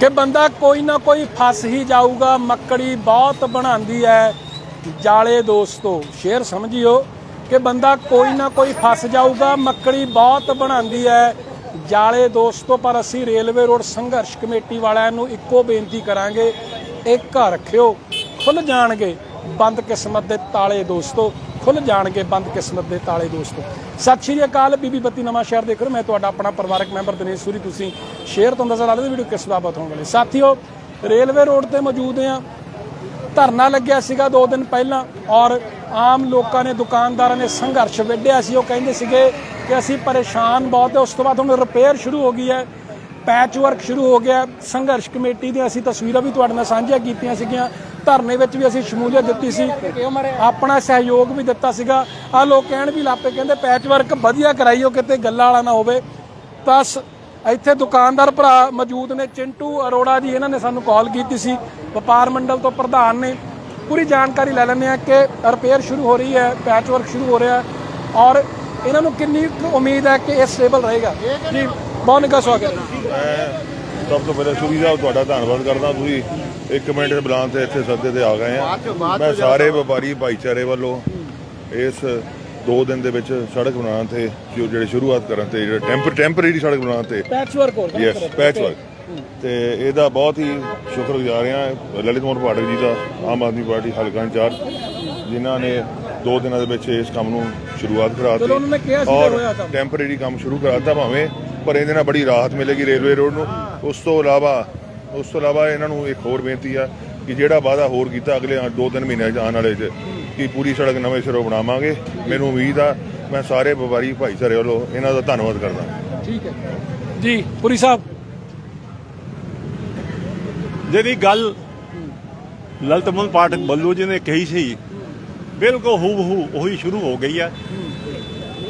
ਕਿ ਬੰਦਾ ਕੋਈ ਨਾ ਕੋਈ ਫਸ ਹੀ ਜਾਊਗਾ, ਮੱਕੜੀ ਬਹੁਤ ਬਣਾਉਂਦੀ ਹੈ। ਜਾਲੇ ਦੋਸਤੋ, ਸ਼ੇਰ ਸਮਝਿਓ ਕਿ ਬੰਦਾ ਕੋਈ ਨਾ ਕੋਈ ਫਸ ਜਾਊਗਾ, ਮੱਕੜੀ ਬਹੁਤ ਬਣਾਉਂਦੀ ਹੈ। ਜਾਲੇ ਦੋਸਤੋ, ਪਰ ਅਸੀਂ ਰੇਲਵੇ ਰੋਡ ਸੰਘਰਸ਼ ਕਮੇਟੀ ਵਾਲਿਆਂ ਨੂੰ ਇੱਕੋ ਬੇਨਤੀ ਕਰਾਂਗੇ, ਇੱਕ ਰੱਖਿਓ ਖੁੱਲ ਜਾਣਗੇ ਬੰਦ ਕਿਸਮਤ ਦੇ ਤਾਲੇ ਦੋਸਤੋ ਖੁੱਲ ਜਾਣਗੇ ਬੰਦ ਕਿਸਮਤ ਦੇ ਤਾਲੇ ਦੋਸਤੋ। ਸਤਿ ਸ਼੍ਰੀ ਅਕਾਲ, ਬੀਬੀ ਬੱਤੀ ਨਵਾਂ ਸ਼ਹਿਰ ਦੇਖ ਰਹੇ ਮੈਂ ਤੁਹਾਡਾ ਆਪਣਾ ਪਰਿਵਾਰਕ ਮੈਂਬਰ ਦਿਨੇਸ਼ ਸੂਰੀ। ਤੁਸੀਂ ਸ਼ੇਅਰ ਤੋਂ ਨਜ਼ਰ ਆ ਰਹੇ ਵੀਡੀਓ ਕਿਸ ਬਾਬਤ ਹੋਣ ਵਾਲੇ ਸਾਥੀਓ, ਰੇਲਵੇ ਰੋਡ ਤੇ ਮੌਜੂਦ ਹਾਂ। ਧਰਨਾ ਲੱਗਿਆ ਸੀਗਾ 2 ਦਿਨ ਪਹਿਲਾਂ ਔਰ ਆਮ ਲੋਕਾਂ ਨੇ, ਦੁਕਾਨਦਾਰਾਂ ਨੇ ਸੰਘਰਸ਼ ਵਿੱਢਿਆ ਸੀ। ਉਹ ਕਹਿੰਦੇ ਸੀਗੇ ਕਿ ਅਸੀਂ ਪਰੇਸ਼ਾਨ ਬਹੁਤ ਹੈ। ਉਸ ਤੋਂ ਬਾਅਦ ਹੁਣ ਰਿਪੇਅਰ ਸ਼ੁਰੂ ਹੋ ਗਈ ਹੈ। ਪੈਚ ਵਰਕ ਸ਼ੁਰੂ ਹੋ ਗਿਆ। ਸੰਘਰਸ਼ ਕਮੇਟੀ ਦੀਆਂ ਅਸੀਂ ਤਸਵੀਰਾਂ ਵੀ ਤੁਹਾਡੇ ਨਾਲ ਸਾਂਝੀਆਂ ਕੀਤੀਆਂ ਸੀਗੀਆਂ। ਧਰਨੇ ਵਿੱਚ ਵੀ ਅਸੀਂ ਸ਼ਮੂਲੀਅਤ ਦਿੱਤੀ ਸੀ। ਆਪਣਾ ਸਹਿਯੋਗ ਵੀ ਦਿੱਤਾ ਸੀਗਾ। ਆ ਲੋਕ ਕਹਿਣ ਵੀ ਲਾਪੇ, ਕਹਿੰਦੇ ਪੈਚ ਵਰਕ ਵਧੀਆ ਕਰਾਈਓ ਕਿਤੇ ਗੱਲਾਂ ਵਾਲਾ ਨਾ ਹੋਵੇ। ਤਾਂ ਸ- ਇੱਥੇ ਦੁਕਾਨਦਾਰ ਭਰਾ ਮੌਜੂਦ ਨੇ, ਚਿੰਟੂ ਅਰੋੜਾ ਜੀ, ਇਹਨਾਂ ਨੇ ਸਾਨੂੰ ਕਾਲ ਕੀਤੀ ਸੀ। ਵਪਾਰ ਮੰਡਲ ਤੋਂ ਪ੍ਰਧਾਨ ਨੇ। ਪੂਰੀ ਜਾਣਕਾਰੀ ਲੈ ਲੈਂਦੇ ਆ ਕਿ ਰਿਪੇਅਰ ਸ਼ੁਰੂ ਹੋ ਰਹੀ ਹੈ ਪੈਚ ਵਰਕ ਸ਼ੁਰੂ ਹੋ ਰਿਹਾ ਔਰ ਇਹਨਾਂ ਨੂੰ ਕਿੰਨੀ ਕੁ ਉਮੀਦ ਹੈ ਕਿ ਇਹ ਸਟੇਬਲ ਰਹੇਗਾ? ਜੀ, ਬਹੁਤ ਨਿੱਘਾ ਸਵਾਗਤ ਹੈ। ਸਭ ਤੋਂ ਪਹਿਲਾਂ ਸ਼ੁਰੀ ਸਾਹਿਬ ਤੁਹਾਡਾ ਧੰਨਵਾਦ ਕਰਦਾ ਤੁਸੀਂ। ਇੱਕ ਮਿੰਟ ਦੇ ਬੁਲਾਉਣ ਤੇ ਇੱਥੇ ਸੱਦੇ ਤੇ ਆ ਗਏ ਆ। ਮੈਂ ਸਾਰੇ ਵਪਾਰੀ ਭਾਈਚਾਰੇ ਵੱਲੋਂ ਇਸ ਦੋ ਦਿਨ ਦੇ ਵਿੱਚ ਸੜਕ ਬਣਾਉਣ ਤੇ ਜੋ ਜਿਹੜੇ ਸ਼ੁਰੂਆਤ ਕਰਨ ਤੇ ਜਿਹੜੇ ਟੈਂਪਰ ਟੈਂਪਰੇਰੀ ਸੜਕ ਬਣਾਉਣ ਤੇ। ਪੈਚ ਵਰਕ ਹੋ ਰਿਹਾ ਯੈਸ ਪੈਚ ਵਰਕ ਤੇ ਇਹਦਾ ਬਹੁਤ ਹੀ ਸ਼ੁਕਰਗੁਜ਼ਾਰ ਹਾਂ ਲਲਿਤ ਮੋਹਨ ਪਾਠਕ ਜੀ ਦਾ ਆਮ ਆਦਮੀ ਪਾਰਟੀ ਹਲਕਾ ਇੰਚਾਰਜ ਜਿਨ੍ਹਾਂ ਨੇ ਦੋ ਦਿਨਾਂ ਦੇ ਵਿੱਚ ਇਸ ਕੰਮ ਨੂੰ ਸ਼ੁਰੂਆਤ ਕਰਾਤੀ ਚਲੋ ਉਹਨਾਂ ਨੇ ਕਿਹਾ ਸੀ ਕਿ ਹੋਇਆ ਕੰਮ। ਟੈਂਪਰੇਰੀ ਕੰਮ ਸ਼ੁਰੂ ਕਰਾਤਾ ਭਾਵੇਂ ਪਰ ਇਹਦੇ ਨਾਲ ਬੜੀ ਰਾਹਤ ਮਿਲੇਗੀ ਰੇਲਵੇ ਰੋਡ ਨੂੰ। ਉਸ ਤੋਂ ਇਲਾਵਾ ਉਸ ਤੋਂ ਇਲਾਵਾ ਇਹਨਾਂ ਨੂੰ ਇੱਕ ਹੋਰ ਬੇਨਤੀ ਆ ਕਿ ਜਿਹੜਾ ਵਾਅਦਾ ਹੋਰ ਕੀਤਾ ਅਗਲੇ ਦੋ ਤਿੰਨ ਮਹੀਨਿਆਂ 'ਚ ਆਉਣ ਵਾਲੇ 'ਚ ਕਿ ਪੂਰੀ ਸੜਕ ਨਵੇਂ ਸਿਰੋਂ ਬਣਾਵਾਂਗੇ। ਮੈਨੂੰ ਉਮੀਦ ਆ ਮੈਂ ਸਾਰੇ ਵਪਾਰੀ ਭਾਈਚਾਰੇ ਵੱਲੋਂ ਇਹਨਾਂ ਦਾ ਧੰਨਵਾਦ ਕਰਦਾ। ਠੀਕ ਹੈ। ਜੀ ਪੁਰੀ ਸਾਹਿਬ। ਜਿਹੜੀ ਗੱਲ ਲਲਤਮਨ ਪਾਠਕ ਬੱਲੂ ਜੀ ਨੇ ਕਹੀ ਸੀ ਬਿਲਕੁਲ ਹੂ ਹੂ ਉਹੀ ਸ਼ੁਰੂ ਹੋ ਗਈ ਹੈ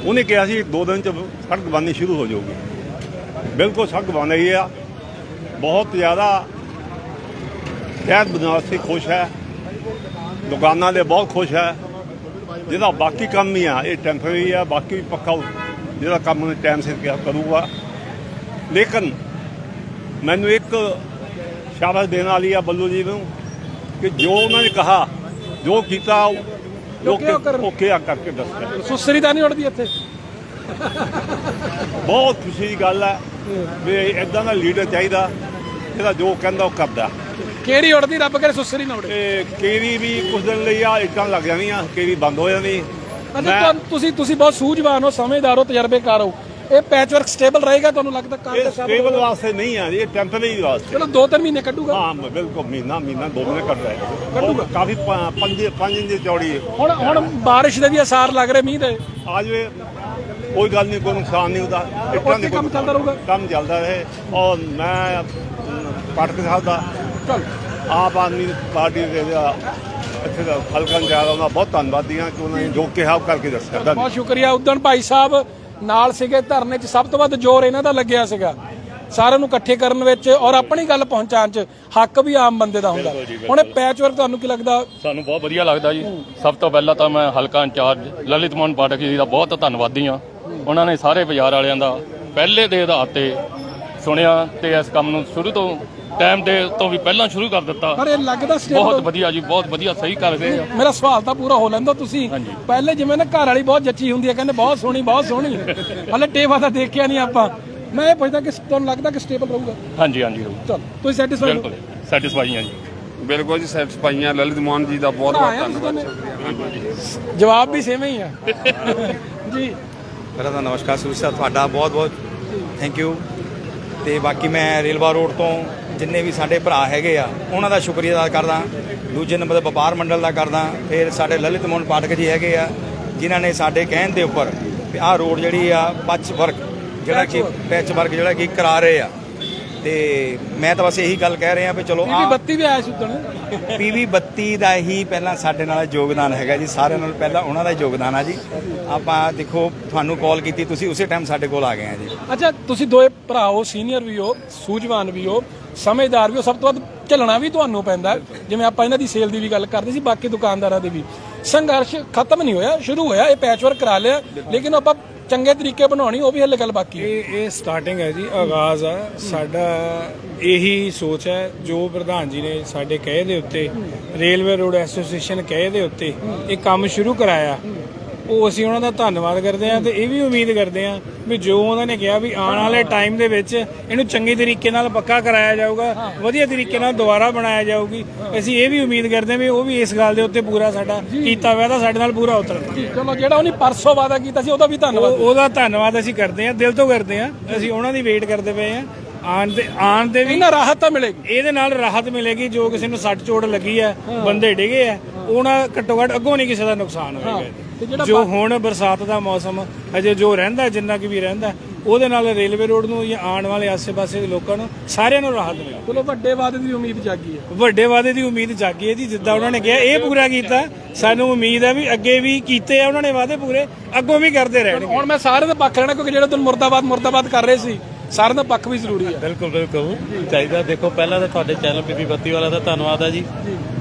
ਉਹਨੇ ਕਿਹਾ ਸੀ ਦੋ ਦਿਨ ਚ ਸੜਕ ਬਣਨੀ ਸ਼ੁਰੂ ਹੋ ਜਾਊਗੀ। ਬਿਲਕੁਲ ਸੜਕ ਬਣ ਰਹੀ ਆ। ਬਹੁਤ ਜ਼ਿਆਦਾ ਸ਼ਹਿਰ ਨਿਵਾਸੀ ਖੁਸ਼ ਹੈ। ਦੁਕਾਨਾਂ ਦੇ ਬਹੁਤ ਖੁਸ਼ ਹੈ। ਜਿਹਦਾ ਬਾਕੀ ਕੰਮ ਹੀ ਆ ਇਹ ਟੈਂਪਰੇਰੀ ਆ ਬਾਕੀ ਵੀ ਪੱਕਾ ਜਿਹੜਾ ਕੰਮ ਉਹਨੇ ਟਾਈਮ ਸਿਰ ਕਿਹਾ ਕਰੂਗਾ। ਲੇਕਿਨ ਮੈਨੂੰ ਇੱਕ ਸ਼ਾਬਾਸ਼ ਦੇਣ ਵਾਲੀ ਆ ਬੱਲੂ ਜੀ ਨੂੰ ਕਿ ਜੋ ਉਹਨਾਂ ਨੇ ਕਹਾ ਜੋ ਕੀਤਾ। ਉਹ ਕਿਹਾ ਕਰਕੇ ਦੱਸਿਆ ਸੁਸਰੀ ਤਾਂ ਨਹੀਂ ਉੜਦੀ ਇੱਥੇ। ਬਹੁਤ ਖੁਸ਼ੀ ਦੀ ਗੱਲ ਹੈ। ਵੀ ਇਦਾਂ ਦਾ ਲੀਡਰ ਚਾਹੀਦਾ ਜਿਹੜਾ ਜੋ ਕਹਿੰਦਾ ਉਹ ਕਰਦਾ। ਕਿਹੜੀ ਉੜਦੀ ਰੱਬ ਕਰੇ ਸੁਸਰੀ ਨਾ ਉੜੇ ਤੇ ਕੇਰੀ ਵੀ ਕੁਝ ਦਿਨ ਲਈ ਆ ਇੱਟਾਂ ਲੱਗ ਜਾਣੀਆਂ ਕੇਰੀ ਬੰਦ ਹੋ ਜਾਣੀ। ਮੈਂ ਤੁਸੀਂ ਤੁਸੀਂ ਬਹੁਤ ਸੂਝਵਾਨ ਹੋ ਸਮਝਦਾਰ ਹੋ ਤਜਰਬੇਕਾਰ ਹੋ। ਇਹ ਪੈਚ ਵਰਕ ਸਟੇਬਲ ਰਹੇਗਾ ਤੁਹਾਨੂੰ ਲੱਗਦਾ ਕੰਮ ਇਹ ਦੇ ਸਟੇਬਲ ਵਾਸਤੇ ਨਹੀਂ ਆ ਇਹ ਟੈਂਪਰੇਰੀ ਵਾਸਤੇ। ਚਲੋ ਦੋ ਤਿੰਨ ਮਹੀਨੇ ਕੱਢੂਗਾ। ਹਾਂ ਬਿਲਕੁਲ ਮਹੀਨਾ ਮਹੀਨਾ ਦੋ ਮਹੀਨੇ ਕੱਢ ਰਿਹਾ ਕੱਢੂਗਾ। ਕਾਫੀ ਪ- ਪੰਜ ਪੰਜ ਇੰਚ ਦੀ ਚੌੜੀ। ਹੈ ਹੁਣ ਹੁਣ ਬਾਰਿਸ਼ ਦੇ ਵੀ ਅਸਾਰ ਲੱਗ ਰਹੇ ਮੀਂਹ ਦੇ। ਆ ਜਾਵੇ ਕੋਈ ਗੱਲ ਨਹੀਂ ਕੋਈ ਨੁਕਸਾਨ ਨਹੀਂ ਹੁੰਦਾ। ਇੱਟਾਂ ਦੀ ਕੰਮ ਚੱਲਦਾ ਰਹੂਗਾ? ਕੰਮ ਚੱਲਦਾ ਰਹੇ ਔਰ ਮੈਂ ਪਾਟਕ ਸਾਹਿਬ ਦਾ ਚਲ। ਆਪ ਆਦਮੀ ਪਾਰਟੀ ਦੇ ਇੱਥੇ ਦਾ ਹਲਕਾ ਇੰਚਾਰਜ ਉਹਨਾਂ ਬਹੁਤ ਧੰਨਵਾਦੀ ਹਾਂ ਕਿ ਉਹਨਾਂ ਨੇ ਜੋ ਕਿਹਾ ਉਹ ਕਰਕੇ ਦੱਸਿਆ। ਬਹੁਤ ਸ਼ੁਕਰੀਆ। ਉਦਣ ਭਾਈ ਸਾਹਿਬ ਨਾਲ ਸੀਗੇ ਧਰਨੇ 'ਚ ਸਭ ਤੋਂ ਵੱਧ ਜ਼ੋਰ ਇਹਨਾਂ ਦਾ ਲੱਗਿਆ ਸੀਗਾ। ਸਾਰਿਆਂ ਨੂੰ ਇਕੱਠੇ ਕਰਨ ਵਿੱਚ ਔਰ ਆਪਣੀ ਗੱਲ ਪਹੁੰਚਾਉਣ 'ਚ ਹੱਕ ਵੀ ਆਮ ਬੰਦੇ ਦਾ ਹੁੰਦਾ। ਹੁਣ ਇਹ ਪੈਚ ਵਰਕ ਤੁਹਾਨੂੰ ਕੀ ਲੱਗਦਾ? ਸਾਨੂੰ ਬਹੁਤ ਵਧੀਆ ਲੱਗਦਾ ਜੀ। ਸਭ ਤੋਂ ਪਹਿਲਾਂ ਤਾਂ ਮੈਂ ਹਲਕਾ ਇੰਚਾਰਜ ਲਲਿਤ ਮੋਹਨ ਪਾਠਕ ਜੀ ਦਾ ਬਹੁਤ ਧੰਨਵਾਦੀ ਹਾਂ। ਉਹਨਾਂ ਨੇ ਸਾਰੇ ਬਾਜ਼ਾਰ ਵਾਲਿਆਂ ਦਾ ਪਹਿਲੇ ਦੇ ਆਧਾਰ ਤੇ ਸੁਣਿਆ ਤੇ ਇਸ ਕੰਮ ਨੂੰ ਸ਼ੁਰੂ ਤੋਂ ਟਾਈਮ ਦੇ ਤੋਂ ਵੀ ਪਹਿਲਾਂ ਸ਼ੁਰੂ ਕਰ ਦਿੱਤਾ। ਪਰ ਇਹ ਲੱਗਦਾ ਬਹੁਤ ਸਟੇਬਲ ਵਧੀਆ ਜੀ ਬਹੁਤ ਵਧੀਆ ਸਹੀ ਕਰ ਰਹੇ ਆ। ਮੇਰਾ ਸਵਾਲ ਤਾਂ ਪੂਰਾ ਹੋ ਲੈਂਦਾ ਤੁਸੀਂ। ਪਹਿਲੇ ਜਿਵੇਂ ਨਾ ਘਰ ਵਾਲੀ ਬਹੁਤ ਜੱਚੀ ਹੁੰਦੀ ਹੈ ਕਹਿੰਦੇ ਬਹੁਤ ਸੋਹਣੀ ਬਹੁਤ ਸੋਹਣੀ। ਹਲੇ ਟੇਵਾ ਤਾਂ ਦੇਖਿਆ ਨਹੀਂ ਆਪਾਂ। ਮੈਂ ਇਹ ਪੁੱਛਦਾ ਕਿ ਤੁਹਾਨੂੰ ਲੱਗਦਾ ਕਿ ਸਟੇਬਲ ਰਹੂਗਾ? ਹਾਂਜੀ ਹਾਂਜੀ ਚਲ ਤੁਸੀਂ ਸੈਟੀਸਫਾਈਡ ਬਿਲਕੁਲ ਸੈਟੀਸਫਾਈ ਹਾਂ ਜੀ। ਬਿਲਕੁਲ ਜੀ ਸੈਟੀਸਫਾਈਆਂ ਲਲਿਤ ਮੋਹਨ ਜੀ ਦਾ ਬਹੁਤ ਬਹੁਤ ਧੰਨਵਾਦ। ਜਵਾਬ ਵੀ ਸੇਮ ਹੀ ਆ। ਜੀ। ਪਹਿਲਾਂ ਤਾਂ ਨਮਸਕਾਰ ਸਰ ਤੁਹਾਡਾ ਬਹੁਤ ਬਹੁਤ ਥੈਂਕ ਯੂ ਤੇ ਬਾਕੀ ਮੈਂ ਰੇਲਵਾ ਰੋਡ ਤੋਂ ਜਿੰਨੇ ਵੀ ਸਾਡੇ ਭਰਾ ਹੈਗੇ ਆ ਉਹਨਾਂ ਦਾ ਸ਼ੁਕਰੀਆ ਅਦਾ ਕਰਦਾ। ਦੂਜੇ ਨੰਬਰ ਤੇ ਵਪਾਰ ਮੰਡਲ ਦਾ ਕਰਦਾ। ਫਿਰ ਸਾਡੇ ਲਲਿਤ ਮੋਹਨ ਪਾਠਕ ਜੀ ਹੈਗੇ ਆ ਜਿਨ੍ਹਾਂ ਨੇ ਸਾਡੇ ਕਹਿਣ ਦੇ ਉੱਪਰ ਆਹ ਰੋਡ ਜਿਹੜੀ ਆ ਪੱਚ ਵਰਕ ਜਿਹੜਾ ਕਿ ਪੈਚ ਵਰਕ ਜਿਹੜਾ ਕਿ ਕਰਾ ਰਹੇ ਆ। ਤੇ ਮੈਂ ਤਾਂ ਬਸ ਇਹੀ ਗੱਲ ਕਹਿ ਰਿਹਾ ਵੀ ਚਲੋ ਆਹ ਬੱਤੀ ਵੀ ਆਇਆ ਸੀ ਪੀਵੀ 32 ਦਾ ਹੀ ਪਹਿਲਾਂ ਸਾਡੇ ਨਾਲ ਯੋਗਦਾਨ ਹੈਗਾ ਜੀ, ਸਾਰਿਆਂ ਨਾਲ ਪਹਿਲਾਂ ਉਹਨਾਂ ਦਾ ਯੋਗਦਾਨ ਆ ਜੀ। ਆਪਾਂ ਦੇਖੋ, ਤੁਹਾਨੂੰ ਕਾਲ ਕੀਤੀ, ਤੁਸੀਂ ਉਸੇ ਟਾਈਮ ਸਾਡੇ ਕੋਲ ਆ ਗਏ ਆ ਜੀ। ਅੱਛਾ, ਤੁਸੀਂ ਦੋਏ ਭਰਾ ਹੋ ਸੀਨੀਅਰ ਵੀ ਹੋ, ਸੂਝਵਾਨ ਵੀ ਹੋ, ਸਮਝਦਾਰ ਵੀ ਹੋ, ਸਭ ਤੋਂ ਵੱਧ ਝੱਲਣਾ ਵੀ ਤੁਹਾਨੂੰ ਪੈਂਦਾ ਜਿਵੇਂ ਆਪਾਂ ਇਹਨਾਂ ਦੀ ਸੇਲ ਦੀ ਵੀ ਗੱਲ ਕਰਦੇ ਸੀ, ਬਾਕੀ ਦੁਕਾਨਦਾਰਾਂ ਦੇ ਵੀ। ਸੰਘਰਸ਼ ਖਤਮ ਨਹੀਂ ਹੋਇਆ, ਸ਼ੁਰੂ ਹੋਇਆ, ਇਹ ਪੈਚਵਰਕ ਕਰਾ ਲਿਆ, ਲੇਕਿਨ ਆਪਾਂ ਚੰਗੇ ਤਰੀਕੇ ਬਣਾਉਣੀ ਉਹ ਵੀ ਹਲੇ ਗੱਲ ਬਾਕੀ ਹੈ। ਇਹ ਇਹ ਸਟਾਰਟਿੰਗ ਹੈ ਜੀ ਆਗਾਜ਼ ਆ। ਸਾਡਾ ਇਹੀ ਸੋਚ ਹੈ ਜੋ ਪ੍ਰਧਾਨ ਜੀ ਨੇ ਸਾਡੇ ਕਹੇ ਦੇ ਉੱਤੇ ਰੇਲਵੇ ਰੋਡ ਐਸੋਸੀਏਸ਼ਨ ਕਹੇ ਦੇ ਉੱਤੇ ਇਹ ਕੰਮ ਸ਼ੁਰੂ ਕਰਾਇਆ। ਉਹ ਅਸੀਂ ਉਹਨਾਂ ਦਾ ਧੰਨਵਾਦ ਕਰਦੇ ਹਾਂ ਤੇ ਇਹ ਵੀ ਉਮੀਦ ਕਰਦੇ ਹਾਂ ਵੀ ਜੋ ਉਹਨਾਂ ਨੇ ਕਿਹਾ ਵੀ ਆਉਣ ਵਾਲੇ ਟਾਈਮ ਦੇ ਵਿੱਚ ਇਹਨੂੰ ਚੰਗੇ ਤਰੀਕੇ ਨਾਲ ਪੱਕਾ ਕਰਾਇਆ ਜਾਊਗਾ ਵਧੀਆ ਤਰੀਕੇ ਨਾਲ ਦੁਬਾਰਾ ਬਣਾਇਆ ਜਾਊਗੀ। ਅਸੀਂ ਇਹ ਵੀ ਉਮੀਦ ਕਰਦੇ ਹਾਂ ਵੀ ਉਹ ਵੀ ਇਸ ਗੱਲ ਦੇ ਉੱਤੇ ਪੂਰਾ ਸਾਡਾ ਕੀਤਾ ਵਾਅਦਾ ਸਾਡੇ ਨਾਲ ਪੂਰਾ ਉਤਰਨਗੇ ਚਲੋ ਜਿਹੜਾ ਉਹਨੇ ਪਰਸੋਂ ਵਾਦਾ ਕੀਤਾ ਸੀ ਉਹਦਾ ਵੀ ਧੰਨਵਾਦ। ਉਹ- ਉਹਦਾ ਧੰਨਵਾਦ ਅਸੀਂ ਕਰਦੇ ਹਾਂ ਦਿਲ ਤੋਂ ਕਰਦੇ ਹਾਂ। ਅਸੀਂ ਉਹਨਾਂ ਦੀ ਵੇਟ ਕਰਦੇ ਪਏ ਹਾਂ। ਆਉਣ ਦੇ ਆਉਣ ਦੇ ਵੀ ਇਹਨਾਂ ਰਾਹਤ ਤਾਂ ਮਿਲੇਗੀ। ਇਹਦੇ ਨਾਲ ਰਾਹਤ ਮਿਲੇਗੀ ਜੋ ਕਿਸੇ ਨੂੰ ਸੱਟ ਚੋਟ ਲੱਗੀ ਹੈ ਬੰਦੇ ਡਿਗੇ ਆ ਉਹਨਾਂ ਘੱਟੋ ਘੱਟ ਅੱਗੋਂ ਨਹੀਂ ਕਿਸੇ ਦਾ ਨੁਕਸਾਨ ਤੇ ਹੋਏਗਾ ਜਿਹੜਾ ਜੋ ਹੁਣ ਬਰਸਾਤ ਦਾ ਮੌਸਮ ਹਜੇ ਜੋ ਰਹਿੰਦਾ ਜਿੰਨਾ ਕਿ ਵੀ ਰਹਿੰਦਾ ਉਹਦੇ ਨਾਲ ਰੇਲਵੇ ਰੋਡ ਨੂੰ ਜਾਂ ਆਉਣ ਵਾਲੇ ਆਸੇ-ਪਾਸੇ ਦੇ ਲੋਕਾਂ ਨੂੰ ਸਾਰਿਆਂ ਨੂੰ ਰਾਹਤ ਮਿਲੇ। ਚਲੋ ਵੱਡੇ ਵਾਅਦੇ ਦੀ ਉਮੀਦ ਜਾਗੀ ਹੈ। ਵੱਡੇ ਵਾਅਦੇ ਦੀ ਉਮੀਦ ਜਾਗੀ ਹੈ ਜੀ ਜਿੱਦਾਂ ਉਹਨਾਂ ਨੇ ਕਿਹਾ ਇਹ ਪੂਰਾ ਕੀਤਾ। ਸਾਨੂੰ ਉਮੀਦ ਹੈ ਵੀ ਅੱਗੇ ਵੀ ਕੀਤੇ ਆ ਉਹਨਾਂ ਨੇ ਵਾਅਦੇ ਪੂਰੇ ਅੱਗੋਂ ਵੀ ਕਰਦੇ ਰਹਿਣਗੇ। ਹੁਣ ਮੈਂ ਸਾਰੇ ਦਾ ਪੱਖ ਲੈਣਾ ਕਿਉਂਕਿ ਜਿਹੜੇ ਤੁਮ ਮੁਰਦਾਬਾਦ ਮੁਰਦਾਬਾਦ ਕਰ ਰਹੇ ਸੀ ਸਾਰਿਆਂ ਦਾ ਪੱਖ ਵੀ ਜ਼ਰੂਰੀ ਹੈ। ਬਿਲਕੁਲ ਬਿਲਕੁਲ। ਚਾਹੀਦਾ ਦੇਖੋ ਪਹਿਲਾਂ ਤਾਂ ਤੁਹਾਡੇ ਚੈਨਲ ਬੀਬੀ ਬੱਤੀ ਵਾਲਾ ਦਾ ਧੰਨਵਾਦ ਆ ਜੀ।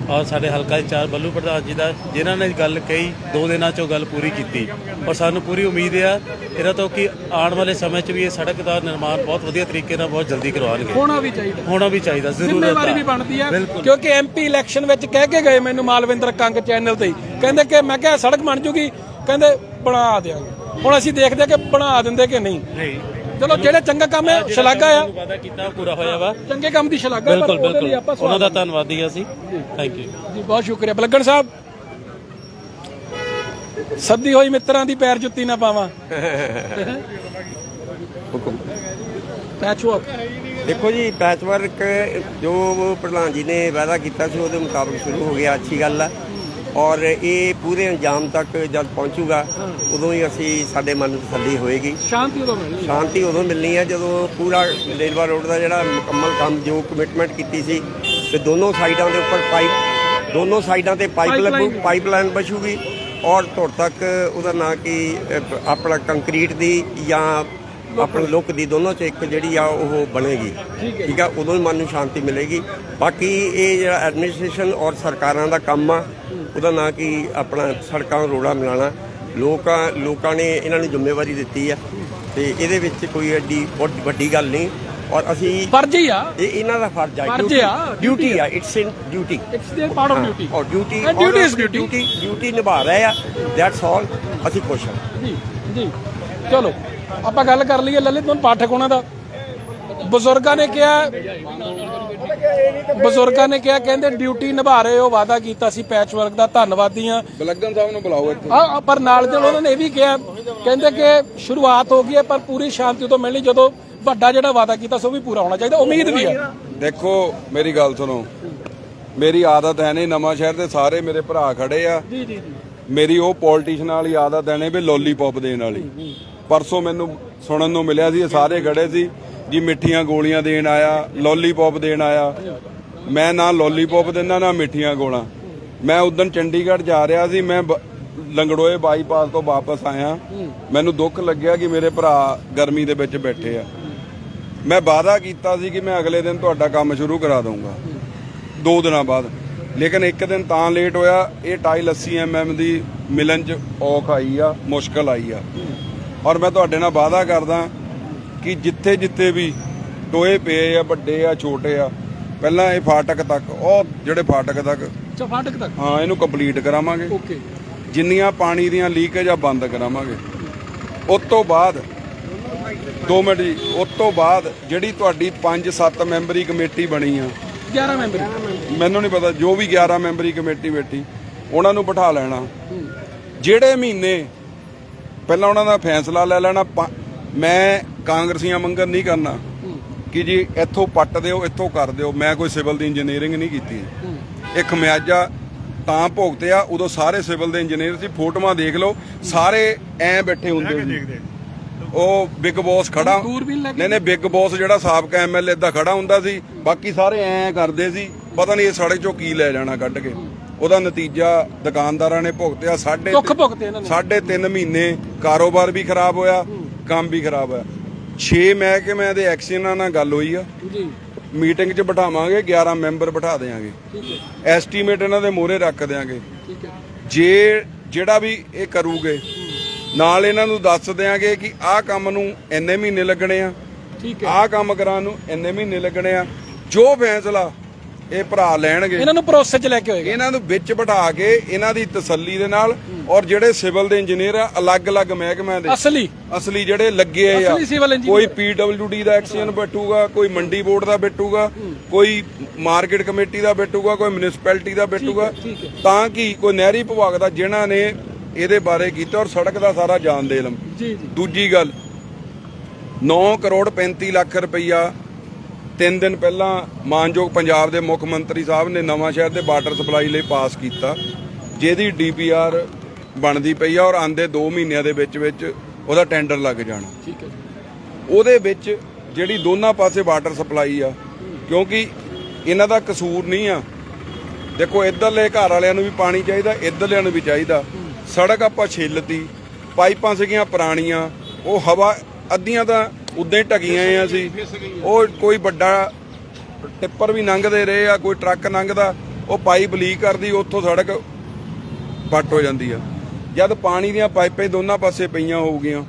ਔਰ ਸਾਡੇ ਹਲਕਾ ਇੰਚਾਰਜ ਬੱਲੂ ਪ੍ਰਧਾਨ ਜੀ ਦਾ ਜਿਨ੍ਹਾਂ ਨੇ ਗੱਲ ਕਹੀ ਦੋ ਦਿਨਾਂ 'ਚੋਂ ਗੱਲ ਪੂਰੀ ਕੀਤੀ। ਔਰ ਸਾਨੂੰ ਪੂਰੀ ਉਮੀਦ ਆ ਇਹਨਾਂ ਤੋਂ ਕਿ ਆਉਣ ਵਾਲੇ ਸਮੇਂ 'ਚ ਵੀ ਇਹ ਸੜਕ ਦਾ ਨਿਰਮਾਣ ਬਹੁਤ ਵਧੀਆ ਤਰੀਕੇ ਨਾਲ ਬਹੁਤ ਜਲਦੀ ਕਰਵਾਉਣਗੇ। ਹੋਣਾ ਵੀ ਚਾਹੀਦਾ। ਹੋਣਾ ਵੀ ਚਾਹੀਦਾ ਜ਼ਿੰਮੇਵਾਰੀ ਵੀ ਬਣਦੀ ਹੈ ਕਿਉਂਕਿ ਐਮਪੀ ਇਲੈਕਸ਼ਨ ਵਿੱਚ ਕਹਿ ਕੇ ਗਏ ਮੈਨੂੰ ਮਾਲਵਿੰਦਰ ਕੰਗ ਚੈਨਲ ਤੇ ਹੀ। ਕਹਿੰਦੇ ਕਿ ਮੈਂ ਕਿਹਾ ਸੜਕ ਬਣ ਜੂਗੀ ਕਹਿੰਦੇ ਬਣਾ ਦਿਆਂਗੇ। ਹੁਣ ਅਸੀਂ ਦੇਖਦੇ ਹਾਂ ਕਿ ਬਣਾ ਦਿੰਦੇ ਕਿ ਨਹੀਂ। ਨਹੀਂ। ਚਲੋ ਜਿਹੜੇ ਚੰਗਾ ਕੰਮ ਹੈ ਸ਼ਲਾਘਾ ਆ। ਵਾਦਾ ਕੀਤਾ ਪੂਰਾ ਹੋਇਆ ਵਾ। ਚੰਗੇ ਕੰਮ ਦੀ ਸ਼ਲਾਘਾ ਹੈ, ਪਰ ਬਿਲਕੁਲ। ਉਹਦੇ ਲਈ ਆਪਾਂ ਬਿਲਕੁਲ ਉਹਨਾਂ ਦਾ ਧੰਨਵਾਦੀ ਆ ਅਸੀਂ। ਥੈਂਕ ਯੂ ਜੀ ਬਹੁਤ ਸ਼ੁਕਰੀਆ। ਬਲਗਣ ਸਾਹਿਬ ਸੱਦੀ ਹੋਈ ਮਿੱਤਰਾਂ ਦੀ ਪੈਰ ਜੁੱਤੀ ਨਾ ਪਾਵਾਂ। ਪੈਚਵਰਕ ਦੇਖੋ ਜੀ ਪੈਚਵਰਕ ਜੋ ਪ੍ਰਧਾਨ ਜੀ ਨੇ ਵਾਅਦਾ ਕੀਤਾ ਸੀ ਉਹਦੇ ਮੁਤਾਬਕ ਸ਼ੁਰੂ ਹੋ ਗਿਆ ਅੱਛੀ ਗੱਲ ਆ। ਔਰ ਇਹ ਪੂਰੇ ਅੰਜਾਮ ਤੱਕ ਜਦ ਪਹੁੰਚੂਗਾ ਉਦੋਂ ਹੀ ਅਸੀਂ ਸਾਡੇ ਮਨ ਨੂੰ ਤਸੱਲੀ ਹੋਏਗੀ ਸ਼ਾਂਤੀ ਉਦੋਂ ਮਿਲਣੀ। ਸ਼ਾਂਤੀ ਉਦੋਂ ਮਿਲਣੀ ਹੈ ਜਦੋਂ ਪੂਰਾ ਰੇਲਵਾ ਰੋਡ ਦਾ ਜਿਹੜਾ ਮੁਕੰਮਲ ਕੰਮ ਜੋ ਕਮਿਟਮੈਂਟ ਕੀਤੀ ਸੀ ਤੇ ਦੋਨੋਂ ਸਾਈਡਾਂ ਦੇ ਉੱਪਰ ਪਾਈਪ ਦੋਨੋਂ ਸਾਈਡਾਂ ਤੇ ਪਾਈਪ ਲੱਗੂ। ਪਾਈਪਲਾਈਨ ਬਚੂਗੀ ਔਰ ਧੁਰ ਤੱਕ ਉਹਦਾ ਨਾਂ ਕੀ ਆਪਣਾ ਕੰਕਰੀਟ ਦੀ ਜਾਂ ਆਪਣੀ ਲੁੱਕ ਦੀ ਦੋਨੋਂ ਚ ਇੱਕ ਜਿਹੜੀ ਆ ਉਹ ਬਣੇਗੀ। ਠੀਕ ਆ? ਉਦੋਂ ਹੀ ਮਨ ਨੂੰ ਸ਼ਾਂਤੀ ਮਿਲੇਗੀ। ਬਾਕੀ ਇਹ ਜਿਹੜਾ ਐਡਮਿਨਿਸਟ੍ਰੇਸ਼ਨ ਔਰ ਸਰਕਾਰਾਂ ਦਾ ਕੰਮ ਆ ਉਹਦਾ ਨਾਂ ਕੀ? ਆਪਣਾ ਸੜਕਾਂ ਰੋੜਾ ਮਿਲਾਣਾ ਲੋਕਾਂ ਲੋਕਾਂ ਨੇ ਇਹਨਾਂ ਨੂੰ ਜ਼ਿੰਮੇਵਾਰੀ ਦਿੱਤੀ ਆ। ਤੇ ਇਹਦੇ ਵਿੱਚ ਕੋਈ ਐਡੀ ਵੱਡੀ ਗੱਲ ਨਹੀਂ। ਔਰ ਅਸੀਂ ਫਰਜ਼ ਹੀ ਆ। ਇਹ ਇਹਨਾਂ ਦਾ ਫਰਜ਼ ਆ। ਫਰਜ਼ ਆ, ਡਿਊਟੀ ਆ। It's in duty it's their part of duty ਔਰ duty is duty. Duty duty ਨਿਭਾ ਰਹੇ ਆ। ਦੈਟਸ ਆਲ ਅਸੀਂ ਖੁਸ਼ ਹਾਂ। ਜੀ ਜੀ। ਚਲੋ। ਆਪਾਂ ਗੱਲ ਕਰ ਲਈਏ ਲਲਿਤ ਮਨ ਪਾਠਕ ਉਹਨਾਂ ਦਾ। ਬਜ਼ੁਰਗਾਂ ਨੇ ਕਿਹਾ ਬਜ਼ੁਰਗਾਂ ਨੇ ਕਿਹਾ ਕਹਿੰਦੇ ਡਿਊਟੀ ਨਿਭਾ ਰਹੇ ਹੋ ਵਾਅਦਾ ਕੀਤਾ ਸੀ ਪੈਚਵਰਕ ਦਾ ਧੰਨਵਾਦੀ ਆ ਬਲੱਗਣ ਸਾਹਿਬ ਨੂੰ ਬੁਲਾਓ ਇੱਥੇ। ਆ ਪਰ ਨਾਲ ਦੇ ਉਹਨਾਂ ਨੇ ਇਹ ਵੀ ਕਿਹਾ ਕਹਿੰਦੇ ਕਿ ਸ਼ੁਰੂਆਤ ਹੋ ਗਈ ਹੈ ਪਰ ਪੂਰੀ ਸ਼ਾਂਤੀ ਉਦੋਂ ਮਿਲਣੀ ਜਦੋਂ ਵੱਡਾ ਜਿਹੜਾ ਵਾਅਦਾ ਕੀਤਾ ਸੀ ਵੀ ਪੂਰਾ ਹੋਣਾ ਚਾਹੀਦਾ ਉਮੀਦ ਵੀ ਹੈ ਦੇਖੋ ਮੇਰੀ ਗੱਲ ਸੁਣੋ। ਮੇਰੀ ਆਦਤ ਹੈ ਨਹੀਂ ਨਵਾਂ ਸ਼ਹਿਰ ਦੇ ਸਾਰੇ ਮੇਰੇ ਭਰਾ ਖੜੇ ਆ। ਜੀ ਜੀ ਜੀ। ਮੇਰੀ ਉਹ ਪੋਲੀਟੀਸ਼ੀਅਨ ਵਾਲੀ ਆਦਤ ਹੈ ਨੇ ਵੀ ਲੋਲੀਪੌਪ ਦੇਣ ਵਾਲੀ। ਪਰਸੋਂ ਮੈਨੂੰ ਸੁਣਨ ਨੂੰ ਮਿਲਿਆ ਸੀ, ਇਹ ਸਾਰੇ ਖੜੇ ਸੀ ਜੀ, ਮਿੱਠੀਆਂ ਗੋਲੀਆਂ ਦੇਣ ਆਇਆ ਲੋਲੀਪੌਪ ਦੇਣ ਆਇਆ। ਮੈਂ ਨਾ ਲੋਲੀਪੌਪ ਦਿੰਦਾ, ਨਾ ਮਿੱਠੀਆਂ ਗੋਲਾਂ। ਮੈਂ ਉਦੋਂ ਚੰਡੀਗੜ੍ਹ ਜਾ ਰਿਹਾ ਸੀ, ਮੈਂ ਬ- ਲੰਗੜੋਏ ਬਾਈਪਾਸ ਤੋਂ ਵਾਪਸ ਆਇਆ। ਮੈਨੂੰ ਦੁੱਖ ਲੱਗਿਆ ਕਿ ਮੇਰੇ ਭਰਾ ਗਰਮੀ ਦੇ ਵਿੱਚ ਬੈਠੇ ਆ। ਮੈਂ ਵਾਅਦਾ ਕੀਤਾ ਸੀ ਕਿ ਮੈਂ ਅਗਲੇ ਦਿਨ ਤੁਹਾਡਾ ਕੰਮ ਸ਼ੁਰੂ ਕਰਾ ਦਊਂਗਾ। ਦੋ ਦਿਨਾਂ ਬਾਅਦ। ਲੇਕਿਨ ਇੱਕ ਦਿਨ ਤਾਂ ਲੇਟ ਹੋਇਆ, ਇਹ 280 ਐਮਐਮ ਦੀ ਮਿਲਣ ਚ ਔਖ ਆਈ ਆ, ਮੁਸ਼ਕਲ ਆਈ ਆ। ਔਰ ਮੈਂ ਤੁਹਾਡੇ ਨਾਲ ਵਾਅਦਾ ਕਰਦਾ ਕਿ ਜਿੱਥੇ ਜਿੱਥੇ ਵੀ ਟੋਏ ਪਏ ਆ ਵੱਡੇ ਆ ਛੋਟੇ ਆ ਪਹਿਲਾਂ ਇਹ ਫਾਟਕ ਤੱਕ ਉਹ ਜਿਹੜੇ ਫਾਟਕ ਤੱਕ ਅੱਛਾ ਫਾਟਕ ਤੱਕ? ਹਾਂ ਇਹਨੂੰ ਕੰਪਲੀਟ ਕਰਾਵਾਂਗੇ। ਓਕੇ। ਜਿੰਨੀਆਂ ਪਾਣੀ ਦੀਆਂ ਲੀਕੇਜ ਆ ਬੰਦ ਕਰਾਵਾਂਗੇ। ਉਸ ਤੋਂ ਬਾਅਦ 2 ਮਿੰਟ ਜੀ ਉਸ ਤੋਂ ਬਾਅਦ ਜਿਹੜੀ ਤੁਹਾਡੀ 5-7 ਮੈਂਬਰੀ ਕਮੇਟੀ ਬਣੀ ਆ। 11 ਮੈਂਬਰ। ਮੈਨੂੰ ਨਹੀਂ ਪਤਾ ਜੋ ਵੀ 11 ਮੈਂਬਰੀ ਕਮੇਟੀ ਬੈਠੀ ਉਹਨਾਂ ਨੂੰ ਬਿਠਾ ਲੈਣਾ। ਜਿਹੜੇ ਮਹੀਨੇ ਪਹਿਲਾਂ ਉਹਨਾਂ ਦਾ ਫੈਸਲਾ ਲੈ ਲੈਣਾ ਮੈਂ ਕਾਂਗਰਸੀਆਂ ਮੰਗਣ ਨਹੀਂ ਕਰਨਾ। ਕਿ ਜੀ ਇੱਥੋਂ ਪੱਟ ਦਿਓ ਇੱਥੋਂ ਕਰ ਦਿਓ। ਮੈਂ ਕੋਈ ਸਿਵਲ ਦੀ ਇੰਜੀਨੀਅਰਿੰਗ ਨਹੀਂ ਕੀਤੀ। ਇਹ ਖਮਿਆਜਾ ਤਾਂ ਭੁਗਤਿਆ ਉਦੋਂ ਸਾਰੇ ਸਿਵਲ ਦੇ ਇੰਜੀਨੀਅਰ ਸੀ। ਫੋਟੋਆਂ ਦੇਖ ਲਓ ਸਾਰੇ ਐ ਬੈਠੇ ਹੁੰਦੇ ਸੀ। ਉਹ ਬਿਗ ਬੌਸ ਖੜਾ ਨਹੀਂ ਨਹੀਂ ਬਿਗ ਬੌਸ ਜਿਹੜਾ ਸਾਬਕਾ ਐਮਐਲਏ ਦਾ ਖੜਾ ਹੁੰਦਾ ਸੀ ਬਾਕੀ ਸਾਰੇ ਐ ਕਰਦੇ ਸੀ। ਪਤਾ ਨਹੀਂ ਇਹ ਸੜਕ ਚੋਂ ਕੀ ਲੈ ਜਾਣਾ ਕੱਢ ਕੇ। ਉਹਦਾ ਨਤੀਜਾ ਦੁਕਾਨਦਾਰਾਂ ਨੇ ਭੁਗਤਿਆ ਸਾਡੇ ਦੁੱਖ ਭੁਗਤੇ ਇਹਨਾਂ ਨੇ। ਸਾਢੇ 3 ਮਹੀਨੇ ਕਾਰੋਬਾਰ ਵੀ ਖਰਾਬ ਹੋਇਆ ਕੰਮ ਵੀ ਖਰਾਬ ਹੋਇਆ। 6 ਮਹਿਕਮਿਆਂ ਦੇ ਐਕਸ਼ਨਾਂ ਨਾਲ ਗੱਲ ਹੋਈ ਆ। ਜੀ। ਮੀਟਿੰਗ 'ਚ ਬਿਠਾਵਾਂਗੇ 11 ਮੈਂਬਰ ਬਿਠਾ ਦੇਾਂਗੇ ਠੀਕ ਹੈ। ਐਸਟੀਮੇਟ ਇਹਨਾਂ ਦੇ ਮੋਹਰੇ ਰੱਖ ਦੇਾਂਗੇ ਠੀਕ ਹੈ। ਜੇ ਜਿਹੜਾ ਵੀ ਇਹ ਕਰੂਗੇ ਨਾਲ ਇਹਨਾਂ ਨੂੰ ਦੱਸ ਦਿਆਂਗੇ ਕਿ ਆਹ ਕੰਮ ਨੂੰ ਇੰਨੇ ਮਹੀਨੇ ਲੱਗਣੇ ਆ। ਠੀਕ ਹੈ। ਆਹ ਕੰਮ ਕਰਾਉਣ ਨੂੰ ਇੰਨੇ ਮਹੀਨੇ ਲੱਗਣੇ ਆ। ਜੋ ਫੈਸਲਾ ਇਹ ਭਰਾ ਲੈਣਗੇ। ਇਹਨਾਂ ਨੂੰ ਭਰੋਸੇ 'ਚ ਲੈ ਕੇ ਹੋਏਗਾ। ਇਹਨਾਂ ਨੂੰ ਵਿੱਚ ਬਿਠਾ ਕੇ ਇਹਨਾਂ ਦੀ ਤਸੱਲੀ ਦੇ ਨਾਲ ਔਰ ਜਿਹੜੇ ਸਿਵਲ ਦੇ ਇੰਜੀਨੀਅਰ ਆ ਅਲੱਗ-ਅਲੱਗ ਮਹਿਕਮਿਆਂ ਦੇ। ਅਸਲੀ। ਅਸਲੀ ਜਿਹੜੇ ਲੱਗੇ ਆ। ਅਸਲੀ civil engineer। ਕੋਈ ਪੀਡਬਲਯੂਡੀ ਦਾ ਐਕਸ਼ਨ ਬੈਠੂਗਾ ਕੋਈ ਮੰਡੀ ਬੋਰਡ ਦਾ ਬੈਠੂਗਾ ਕੋਈ ਮਾਰਕੀਟ ਕਮੇਟੀ ਦਾ ਬੈਠੂਗਾ ਕੋਈ ਮਿਊਨਿਸਪੈਲਿਟੀ ਦਾ ਬੈਠੂਗਾ। ਤਾਂ ਕਿ ਕੋਈ ਨਹਿਰੀ ਵਿਭਾਗ ਦਾ ਜਿਨ੍ਹਾਂ ਨੇ ਇਹਦੇ ਬਾਰੇ ਕੀਤਾ ਔਰ ਸੜਕ ਦਾ ਸਾਰਾ ਜਾਣਦੇ ਇਲਮ ਜੀ ਜੀ। ਦੂਜੀ ਗੱਲ 9 ਕਰੋੜ 35 ਲੱਖ ਰੁਪਈਆ ਤਿੰਨ ਦਿਨ ਪਹਿਲਾਂ ਮਾਨਯੋਗ ਪੰਜਾਬ ਦੇ ਮੁੱਖ ਮੰਤਰੀ ਸਾਹਿਬ ਨੇ ਨਵਾਂ ਸ਼ਹਿਰ ਦੇ ਵਾਟਰ ਸਪਲਾਈ ਲਈ ਪਾਸ ਕੀਤਾ ਜਿਹਦੀ ਡੀਪੀਆਰ ਬਣਦੀ ਪਈ ਆ ਔਰ ਆਂਦੇ 2 ਮਹੀਨਿਆਂ ਦੇ ਵਿੱਚ ਵਿੱਚ ਉਹਦਾ ਟੈਂਡਰ ਲੱਗ ਜਾਣਾ। ਠੀਕ ਹੈ ਉਹਦੇ ਵਿੱਚ ਜਿਹੜੀ ਦੋਨਾਂ ਪਾਸੇ ਵਾਟਰ ਸਪਲਾਈ ਆ ਕਿਉਂਕਿ ਇਹਨਾਂ ਦਾ ਕਸੂਰ ਨਹੀਂ ਆ। ਦੇਖੋ ਇੱਧਰਲੇ ਘਰ ਵਾਲਿਆਂ ਨੂੰ ਵੀ ਪਾਣੀ ਚਾਹੀਦਾ ਇੱਧਰਲਿਆਂ ਨੂੰ ਵੀ ਚਾਹੀਦਾ। ਸੜਕ ਆਪਾਂ ਛਿੱਲਤੀ ਪਾਈਪਾਂ ਸੀਗੀਆਂ ਪੁਰਾਣੀਆਂ ਉਹ ਹਵਾ ਅੱਧੀਆਂ ਤਾਂ ਉਦਾਂ ਹੀ ਢਕੀਆਂ ਆ ਸੀ। ਉਹ ਕੋਈ ਵੱਡਾ ਟਿੱਪਰ ਵੀ ਲੰਘਦੇ ਰਹੇ ਆ ਕੋਈ ਟਰੱਕ ਲੰਘਦਾ ਉਹ ਪਾਈਪ ਲੀਕ ਕਰਦੀ ਉੱਥੋਂ ਸੜਕ ਪੱਟ ਹੋ ਜਾਂਦੀ ਆ। ਜਦ ਪਾਣੀ ਦੀਆਂ ਪਾਈਪਾਂ ਦੋਨਾਂ ਪਾਸੇ ਪਈਆਂ ਹੋਊਗੀਆਂ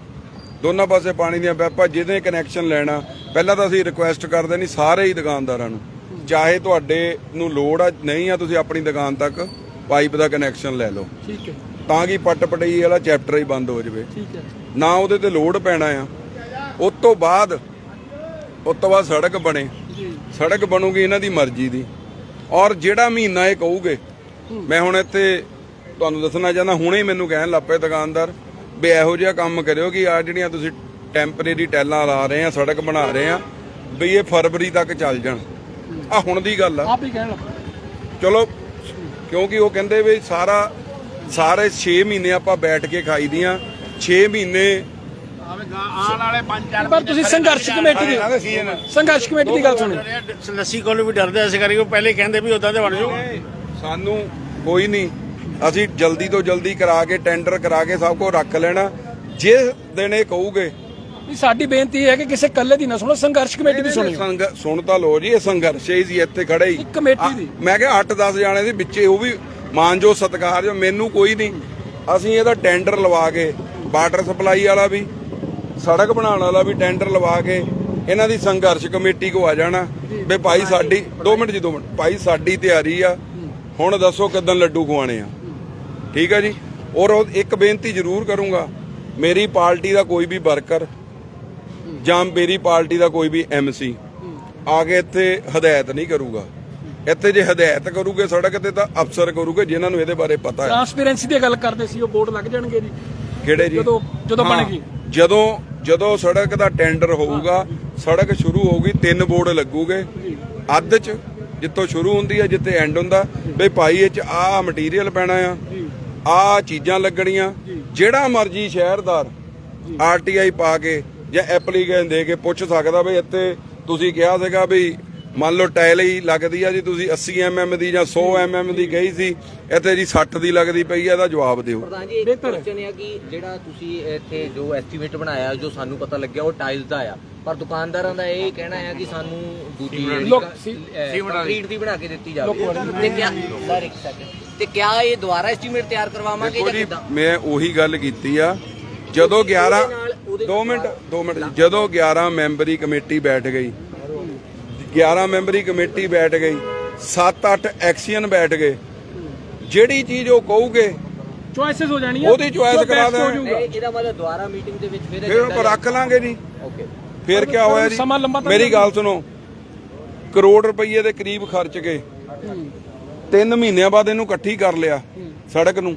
ਦੋਨਾਂ ਪਾਸੇ ਪਾਣੀ ਦੀਆਂ ਪਾਈਪਾਂ ਜਿਹਦੇ ਕਨੈਕਸ਼ਨ ਲੈਣਾ ਪਹਿਲਾਂ ਤਾਂ ਅਸੀਂ ਰਿਕੁਐਸਟ ਕਰਦੇ ਨਹੀਂ ਸਾਰੇ ਹੀ ਦੁਕਾਨਦਾਰਾਂ ਨੂੰ ਚਾਹੇ ਤੁਹਾਡੇ ਨੂੰ ਲੋੜ ਆ ਨਹੀਂ ਆ ਤੁਸੀਂ ਆਪਣੀ ਦੁਕਾਨ ਤੱਕ ਪਾਈਪ ਦਾ ਕਨੈਕਸ਼ਨ ਲੈ ਲਓ। ਠੀਕ ਹੈ। ਤਾਂ ਕਿ ਪੱਟ ਪਟਈ ਵਾਲਾ ਚੈਪਟਰ ਹੀ ਬੰਦ ਹੋ ਜਾਵੇ। ਠੀਕ ਹੈ। ਨਾ ਉਹਦੇ ਤੇ ਲੋਡ ਪੈਣਾ ਆ। ਉਸ ਤੋਂ ਬਾਅਦ ਉਸ ਤੋਂ ਬਾਅਦ ਸੜਕ ਬਣੇ। ਸੜਕ ਬਣੂਗੀ ਇਹਨਾਂ ਦੀ ਮਰਜ਼ੀ ਦੀ। ਔਰ ਜਿਹੜਾ ਮਹੀਨਾ ਇਹ ਕਹੂਗੇ ਮੈਂ ਹੁਣ ਇੱਥੇ ਤੁਹਾਨੂੰ ਦੱਸਣਾ ਚਾਹੁੰਦਾ ਹੁਣੇ ਹੀ ਮੈਨੂੰ ਕਹਿਣ ਲੱਪੇ ਦੁਕਾਨਦਾਰ ਵੀ ਇਹੋ ਜਿਹਾ ਕੰਮ ਕਰਿਓ ਕਿ ਆ ਜਿਹੜੀਆਂ ਤੁਸੀਂ ਟੈਂਪਰੇਰੀ ਟੈਲਾਂ ਲਾ ਰਹੇ ਆ ਸੜਕ ਬਣਾ ਰਹੇ ਆ ਵੀ ਇਹ ਫਰਵਰੀ ਤੱਕ ਚੱਲ ਜਾਣ। ਆ ਹੁਣ ਦੀ ਗੱਲ ਆ। ਆਪ ਹੀ ਕਹਿਣ ਲੱਗਾ ਚਲੋ ਕਿਉਂਕਿ ਉਹ ਕਹਿੰਦੇ ਵੀ ਸਾਰਾ ਸਾਰੇ 6 ਮਹੀਨੇ ਆਪਾਂ ਬੈਠ ਕੇ ਖਾਈਦੀਆਂ 6 ਮਹੀਨੇ ਪਰ ਤੁਸੀਂ ਸੰਘਰਸ਼ ਕਮੇਟੀ ਦੀ ਸੰਘਰਸ਼ ਕਮੇਟੀ ਦੀ ਗੱਲ ਸੁਣੀ। ਲੱਸੀ ਕੋਲ ਵੀ ਡਰਦੇ ਸੀ ਕਰੀ ਉਹ ਪਹਿਲੇ ਕਹਿੰਦੇ ਵੀ ਉਦਾਂ ਦੇ ਬਣ ਜਾਓ। ਸਾਨੂੰ ਕੋਈ ਨਹੀਂ। ਅਸੀਂ ਜਲਦੀ ਤੋਂ ਜਲਦੀ ਕਰਾ ਕੇ ਟੈਂਡਰ ਕਰਾ ਕੇ ਸਭ ਕੁਝ ਰੱਖ ਲੈਣਾ। ਜੇ ਦਿਨ ਇਹ ਕਹੂਗੇ। ਵੀ ਸਾਡੀ ਬੇਨਤੀ ਇਹ ਹੈ ਕਿ ਕਿਸੇ ਕੱਲੇ ਦੀ ਨਾ ਸੁਣੋ ਸੰਘਰਸ਼ ਕਮੇਟੀ ਦੀ ਸੁਣਿਓ। ਸੰਗ ਸੁਣ ਤਾਂ ਲੋ ਜੀ ਇਹ ਸੰਘਰਸ਼ ਹੀ ਸੀ ਇੱਥੇ ਖੜੇ ਹੀ। ਇੱਕ ਕਮੇਟੀ ਦੀ। ਆ, ਮੈਂ ਕਿਹਾ 8-10 ਜਾਣੇ ਦੇ ਵਿੱਚੇ ਉਹ ਵੀ ਮਾਨਜੋ ਸਤਿਕਾਰਯੋਗ ਮੈਨੂੰ ਕੋਈ ਨਹੀਂ। ਅਸੀਂ ਇਹਦਾ ਟੈਂਡਰ ਲਵਾ ਕੇ ਵਾਟਰ ਸਪਲਾਈ ਵਾਲਾ ਵੀ ਸੜਕ ਬਣਾਉਣ ਵਾਲਾ ਵੀ ਟੈਂਡਰ ਲਵਾ ਕੇ ਇਹਨਾਂ ਦੀ ਸੰਘਰਸ਼ ਕਮੇਟੀ ਕੋ ਆ ਜਾਣਾ। ਵੀ ਭਾਈ ਸਾਡੀ 2 ਮਿੰਟ ਜੀ 2 ਮਿੰਟ। ਭਾਈ ਸਾਡੀ ਤਿਆਰੀ ਆ। ਹੁਣ ਦੱਸੋ ਕਿਦਾਂ ਲੱਡੂ ਖਵਾਣੇ ਆ। ਠੀਕ ਆ ਜੀ? ਔਰ ਇੱਕ ਬੇਨਤੀ ਜ਼ਰੂਰ ਕਰੂੰਗਾ ਮੇਰੀ ਪਾਰਟੀ ਦਾ ਕੋਈ ਵੀ ਵਰਕਰ ਜਾਂ। ਮੇਰੀ ਪਾਰਟੀ ਦਾ ਕੋਈ ਵੀ ਐਮਸੀ ਆ ਕੇ ਇੱਥੇ ਹਦਾਇਤ ਨਹੀਂ ਕਰੂਗਾ। ਇੱਥੇ ਜੇ ਹਦਾਇਤ ਕਰੂਗੇ ਸੜਕ ਤੇ ਤਾਂ ਅਫਸਰ ਕਰੂਗੇ ਜਿਨ੍ਹਾਂ ਨੂੰ ਇਹਦੇ ਬਾਰੇ ਪਤਾ ਹੈ। ਟ੍ਰਾਂਸਪੇਰੈਂਸੀ ਦੀ ਗੱਲ ਕਰਦੇ ਸੀ ਉਹ ਬੋਰਡ ਲੱਗ ਜਾਣਗੇ ਜੀ। ਕਿਹੜੇ ਜੀ? ਜਦੋਂ- ਜਦੋਂ ਬਣੇਗੀ। ਜਦੋਂ ਜਦੋਂ ਸੜਕ ਦਾ ਟੈਂਡਰ ਹੋਊਗਾ ਸੜਕ ਸ਼ੁਰੂ ਹੋਊਗੀ ਤਿੰਨ ਬੋਰਡ ਲੱਗੂਗੇ। ਅੱਧ ਚ ਜਿੱਥੋਂ ਸ਼ੁਰੂ ਹੁੰਦੀ ਹੈ ਜਿੱਥੇ ਐਂਡ ਹੁੰਦਾ। ਬਈ ਭਾਈ ਇਹ ਚ ਆਹ ਮਟੀਰੀਅਲ ਪੈਣਾ ਆ ਆਹ ਚੀਜ਼ਾਂ ਲੱਗਣੀਆਂ। ਜਿਹੜਾ ਮਰਜ਼ੀ ਸ਼ਹਿਰਦਾਰ ਆਰਟੀਆਈ ਪਾ ਕੇ ਜਾਂ ਐਪਲੀਕੇਸ਼ਨ ਦੇ ਕੇ ਪੁੱਛ ਸਕਦਾ ਬਈ ਇੱਥੇ ਤੁਸੀਂ ਕਿਹਾ ਸੀਗਾ ਵੀ ਮੰਨ ਲਓ ਟਾਇਲ ਹੀ ਲੱਗਦੀ ਆ ਜੀ ਤੁਸੀਂ 80 ਐਮਐਮ ਦੀ ਜਾਂ 100 ਐਮਐਮ ਦੀ ਕਹੀ ਸੀ ਇੱਥੇ ਜੀ 60 ਦੀ ਲੱਗਦੀ ਪਈ ਆ ਇਹਦਾ ਜਵਾਬ ਦਿਓ। ਪ੍ਰਧਾਨ ਜੀ ਇੱਕ। ਕੁਐਸਚਨ ਹੈ। ਕਿ ਜਿਹੜਾ ਤੁਸੀਂ ਇੱਥੇ ਜੋ ਐਸਟੀਮੇਟ ਬਣਾਇਆ ਜੋ ਸਾਨੂੰ ਪਤਾ ਲੱਗਿਆ ਉਹ ਟਾਈਲਸ ਦਾ ਆ। ਪਰ ਦੁਕਾਨਦਾਰਾਂ ਦਾ ਇਹ ਕਹਿਣਾ ਹੈ ਕਿ ਸਾਨੂੰ ਦੂਜੀ ਜਿਹੜੀ ਲੋਕ- ਕੰਕਰੀਟ ਦੀ ਬਣਾ ਕੇ ਦਿੱਤੀ ਜਾਵੇ। ਤੇ ਕਿਆ ਸਰ ਇੱਕ ਸੈਕਿੰਡ ਤੇ ਕਿਆ ਇਹ ਦੁਬਾਰਾ ਐਸਟੀਮੇਟ ਤਿਆਰ ਕਰਵਾਵਾਂਗੇ ਦੇਖੋ ਜਾਂ ਜੀ ਕਿਦਾਂ? ਮੈਂ ਉਹੀ ਗੱਲ ਕੀਤੀ ਆ। ਜਦੋਂ 11 ਉਹਦੇ ਨਾਲ- ਉਹਦੇ 2 ਮਿੰਟ 2 ਮਿੰਟ। ਜਦੋਂ 11 ਮੈਂਬਰੀ ਕਮੇਟੀ ਬੈਠ ਗਈ 11 ਮੈਂਬਰੀ ਕਮੇਟੀ ਬੈਠ ਗਈ 7-8 ਐਕਸੀਅਨ ਬੈਠ ਗਏ। ਜਿਹੜੀ ਚੀਜ਼ ਉਹ ਕਹੂਗੇ ਚੁਆਇਸਸ ਹੋ ਜਾਣੀਆਂ। ਉਹਦੀ ਜੋ ਕਰਾ। ਇਹ- ਇਹਦਾ ਮਤਲਬ ਦੁਬਾਰਾ ਮੀਟਿੰਗ ਦੇ ਵਿੱਚ ਫਿਰ ਫਿਰ ਉਹ ਰੱਖ ਲਾਂਗੇ ਜੀ। ਓਕੇ ਫਿਰ ਕੀ ਹੋਇਆ ਜੀ? ਮੇਰੀ ਗੱਲ ਸੁਣੋ। ਕਰੋੜ ਰੁਪਏ ਦੇ ਕਰੀਬ ਖਰਚ ਕੇ ਤਿੰਨ ਮਹੀਨਿਆਂ ਬਾਅਦ ਇਹਨੂੰ ਇਕੱਠੀ ਕਰ ਲਿਆ ਸੜਕ ਨੂੰ।